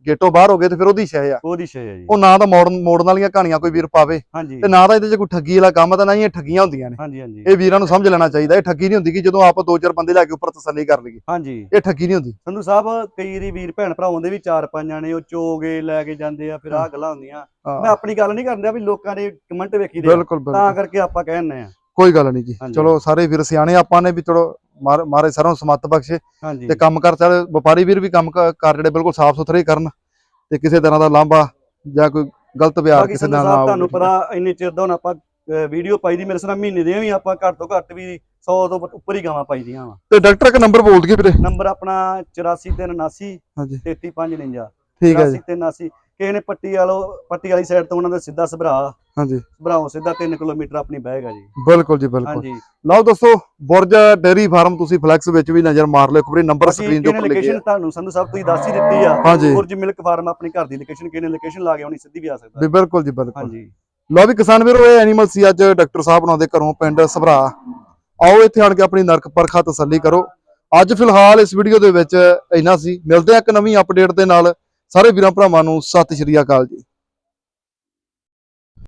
ਗੇਟੋਂ ਬਾਹਰ ਹੋ ਗਏ ਤੇ ਫਿਰ ਉਹਦੀ ਸ਼ੈ ਆ। ਉਹਦੀ ਸ਼ੈ ਹੈ ਜੀ। ਉਹ ਨਾ ਤਾਂ ਮੋੜਨ ਮੋੜਨ ਵਾਲੀਆਂ ਕਹਾਣੀਆਂ ਕੋਈ ਵੀਰ ਪਾਵੇ। ਹਾਂਜੀ। ਤੇ ਨਾ ਤਾਂ ਇਹਦੇ 'ਚ ਕੋਈ ਠੱਗੀ ਵਾਲਾ ਕੰਮ ਤਾਂ ਨਾ ਹੀ ਇਹ ਠੱਗੀਆਂ ਹੁੰਦੀਆਂ ਨੇ। ਹਾਂਜੀ ਹਾਂਜੀ। ਇਹ ਵੀਰਾਂ ਨੂੰ ਸਮਝ ਲੈਣਾ ਚਾਹੀਦਾ। ਇਹ ਠੱਗੀ ਨਹੀਂ ਹੁੰਦੀ ਕਿ ਜਦੋਂ ਆਪਾਂ ਦੋ ਚਾਰ ਬੰਦੇ ਲੈ ਕੇ ਉੱਪਰ ਤਸੱਲੀ ਕਰ ਲਈਏ। ਹਾਂਜੀ। ਇਹ ਠੱਗੀ ਨਹੀਂ ਹੁੰਦੀ। ਸੰਧੂ ਸਾਹਿਬ ਕਈ ਵਾਰੀ ਵੀਰ ਭੈਣ ਭਰਾਵਾਂ ਦੇ ਵੀ ਚਾਰ ਪੰਜ ਜਾਣੇ ਉਹ ਚੋਗੇ ਲੈ ਕੇ ਜਾਂਦੇ ਆ ਫਿਰ ਆਹ ਗੱਲਾਂ ਹੁੰਦੀਆਂ। ਮੈਂ ਆਪਣੀ ਗੱਲ ਨਹੀਂ ਕਰਦਾ ਵੀ ਲੋਕਾਂ ਦੇ ਕਮੈਂਟ ਵੇਖੀ ਦੇ ਆ। ਤਾਂ ਕਰਕੇ ਆਪਾਂ ਕਹਿੰਦੇ ਆ। ਕੋਈ ਗੱਲ ਨਹੀਂ ਜੀ। ਹਾਂਜੀ। ਚਲੋ ਸਾਰੇ ਵੀਰ ਸਿਆਣੇ ਆਪਾਂ ਨੇ ਵੀ ਚਲੋ ਮਾਰ- ਮਾਰੇ ਸਰੋਂ ਸਮੱਤ ਬਖਸ਼ੇ ਹਾਂਜੀ। ਤੇ ਕੰਮ ਕਰ ਚੱਲ ਵਪਾਰੀ ਵੀਰ ਵੀ ਕੰਮ ਕ- ਕਰ ਜਿਹੜੇ ਬਿਲਕੁਲ ਸਾਫ਼ ਸੁਥਰੇ ਕਰਨ ਤੇ ਕਿਸੇ ਤਰ੍ਹਾਂ ਦਾ ਲਾਂਭਾ ਜਾਂ ਕੋਈ ਗਲਤ ਵਿਹਾਰ ਬਾਕੀ ਕਿਸੇ ਸੰਧੂ ਨਾਲ ਨਾ ਸਾਹਿਬ ਤੁਹਾਨੂੰ ਪਤਾ ਇੰਨੇ ਚਿਰ ਦਾ ਹੁਣ ਆਪਾਂ ਵੀਡੀਓ ਪਾਈ ਦੀ ਮੇਰੇ ਸਾਹ ਮਹੀਨੇ ਦੀਆਂ ਵੀ ਆਪਾਂ ਘੱਟ ਤੋਂ ਘੱਟ ਵੀ 100 ਤੋਂ ਉੱਪਰ ਹੀ ਗਾਵਾਂ ਪਾਈ ਦੀਆਂ ਵਾ। ਤੇ ਡਾਕਟਰ ਇੱਕ ਨੰਬਰ ਬੋਲ ਦਈਏ ਵੀਰੇ। ਨੰਬਰ ਆਪਣਾ 8479 ਹਾਂਜੀ। 3359 ਠੀਕ ਹੈ ਜੀ। 8379 ਕਿਸੇ ਨੇ ਪੱਟੀ ਵਾਲੋ ਪੱਟੀ ਵਾਲੀ ਸਾਈਡ ਤੋਂ ਉਹਨਾਂ ਦਾ ਸਿੱਧਾ ਸਭਰਾ। ਹਾਂਜੀ। ਸਭਰਾਓ ਸਿੱਧਾ 3 ਕਿਲੋਮੀਟਰ ਆਪਣੀ ਬਹਿ ਗਾ ਜੀ। ਬਿਲਕੁਲ ਜੀ ਬਿਲਕੁਲ। ਹਾਂਜੀ। ਲਓ ਦੋਸਤੋ ਬੁਰਜ ਡੇਰੀ ਫਾਰਮ ਤੁਸੀਂ ਫਲੈਕਸ ਵਿੱਚ ਵੀ ਨਜ਼ਰ ਮਾਰ ਲਿਓ ਖਬਰੇ ਨੰਬਰ ਸਕਰੀਨ ਦੇ ਉੱਪਰ ਲਿਖਿਆ ਲੋਕੇਸ਼ਨ ਤੁਹਾਨੂੰ ਸੰਧੂ ਸਾਹਿਬ ਤੁਸੀਂ ਦੱਸ ਹੀ ਦਿੱਤੀ ਆ। ਹਾਂਜੀ। ਬੁਰਜ ਮਿਲਕ ਫਾਰਮ ਆਪਣੀ ਘਰ ਦੀ ਲੋਕੇਸ਼ਨ ਕਿਹਨੇ ਲੋਕੇਸ਼ਨ ਲਾ ਕੇ ਆਉਣੀ ਸਿੱਧੀ ਵੀ ਆ ਸਕਦਾ। ਬਿਲਕੁਲ ਜੀ ਬਿਲਕੁਲ। ਹਾਂਜੀ। ਲਓ ਵੀ ਕਿਸਾਨ ਵੀਰੋ ਇਹ ਐਨੀਮਲ ਸੀ ਅੱਜ ਡਾਕਟਰ ਸਾਹਿਬ ਉਹਨਾਂ ਦੇ ਘਰੋਂ ਪਿੰਡ ਸਭਰਾ। ਆਓ ਇੱਥੇ ਆਣ ਕੇ ਆਪਣੀ ਨਰਕ ਪਰਖਾ ਤਸੱਲੀ ਕਰੋ। ਅੱਜ ਫਿਲਹਾਲ ਇਸ ਵੀਡੀਓ ਦੇ ਵਿੱਚ ਇੰਨਾ ਸੀ। ਮਿਲਦੇ ਆ ਇੱਕ ਨਵੀਂ ਅਪਡੇਟ ਦੇ ਨਾਲ। ਸਾਰੇ ਵੀਰਾਂ ਭਰਾਵਾਂ ਨੂੰ ਸਤਿ ਸ਼੍ਰੀ ਅਕਾਲ ਜੀ।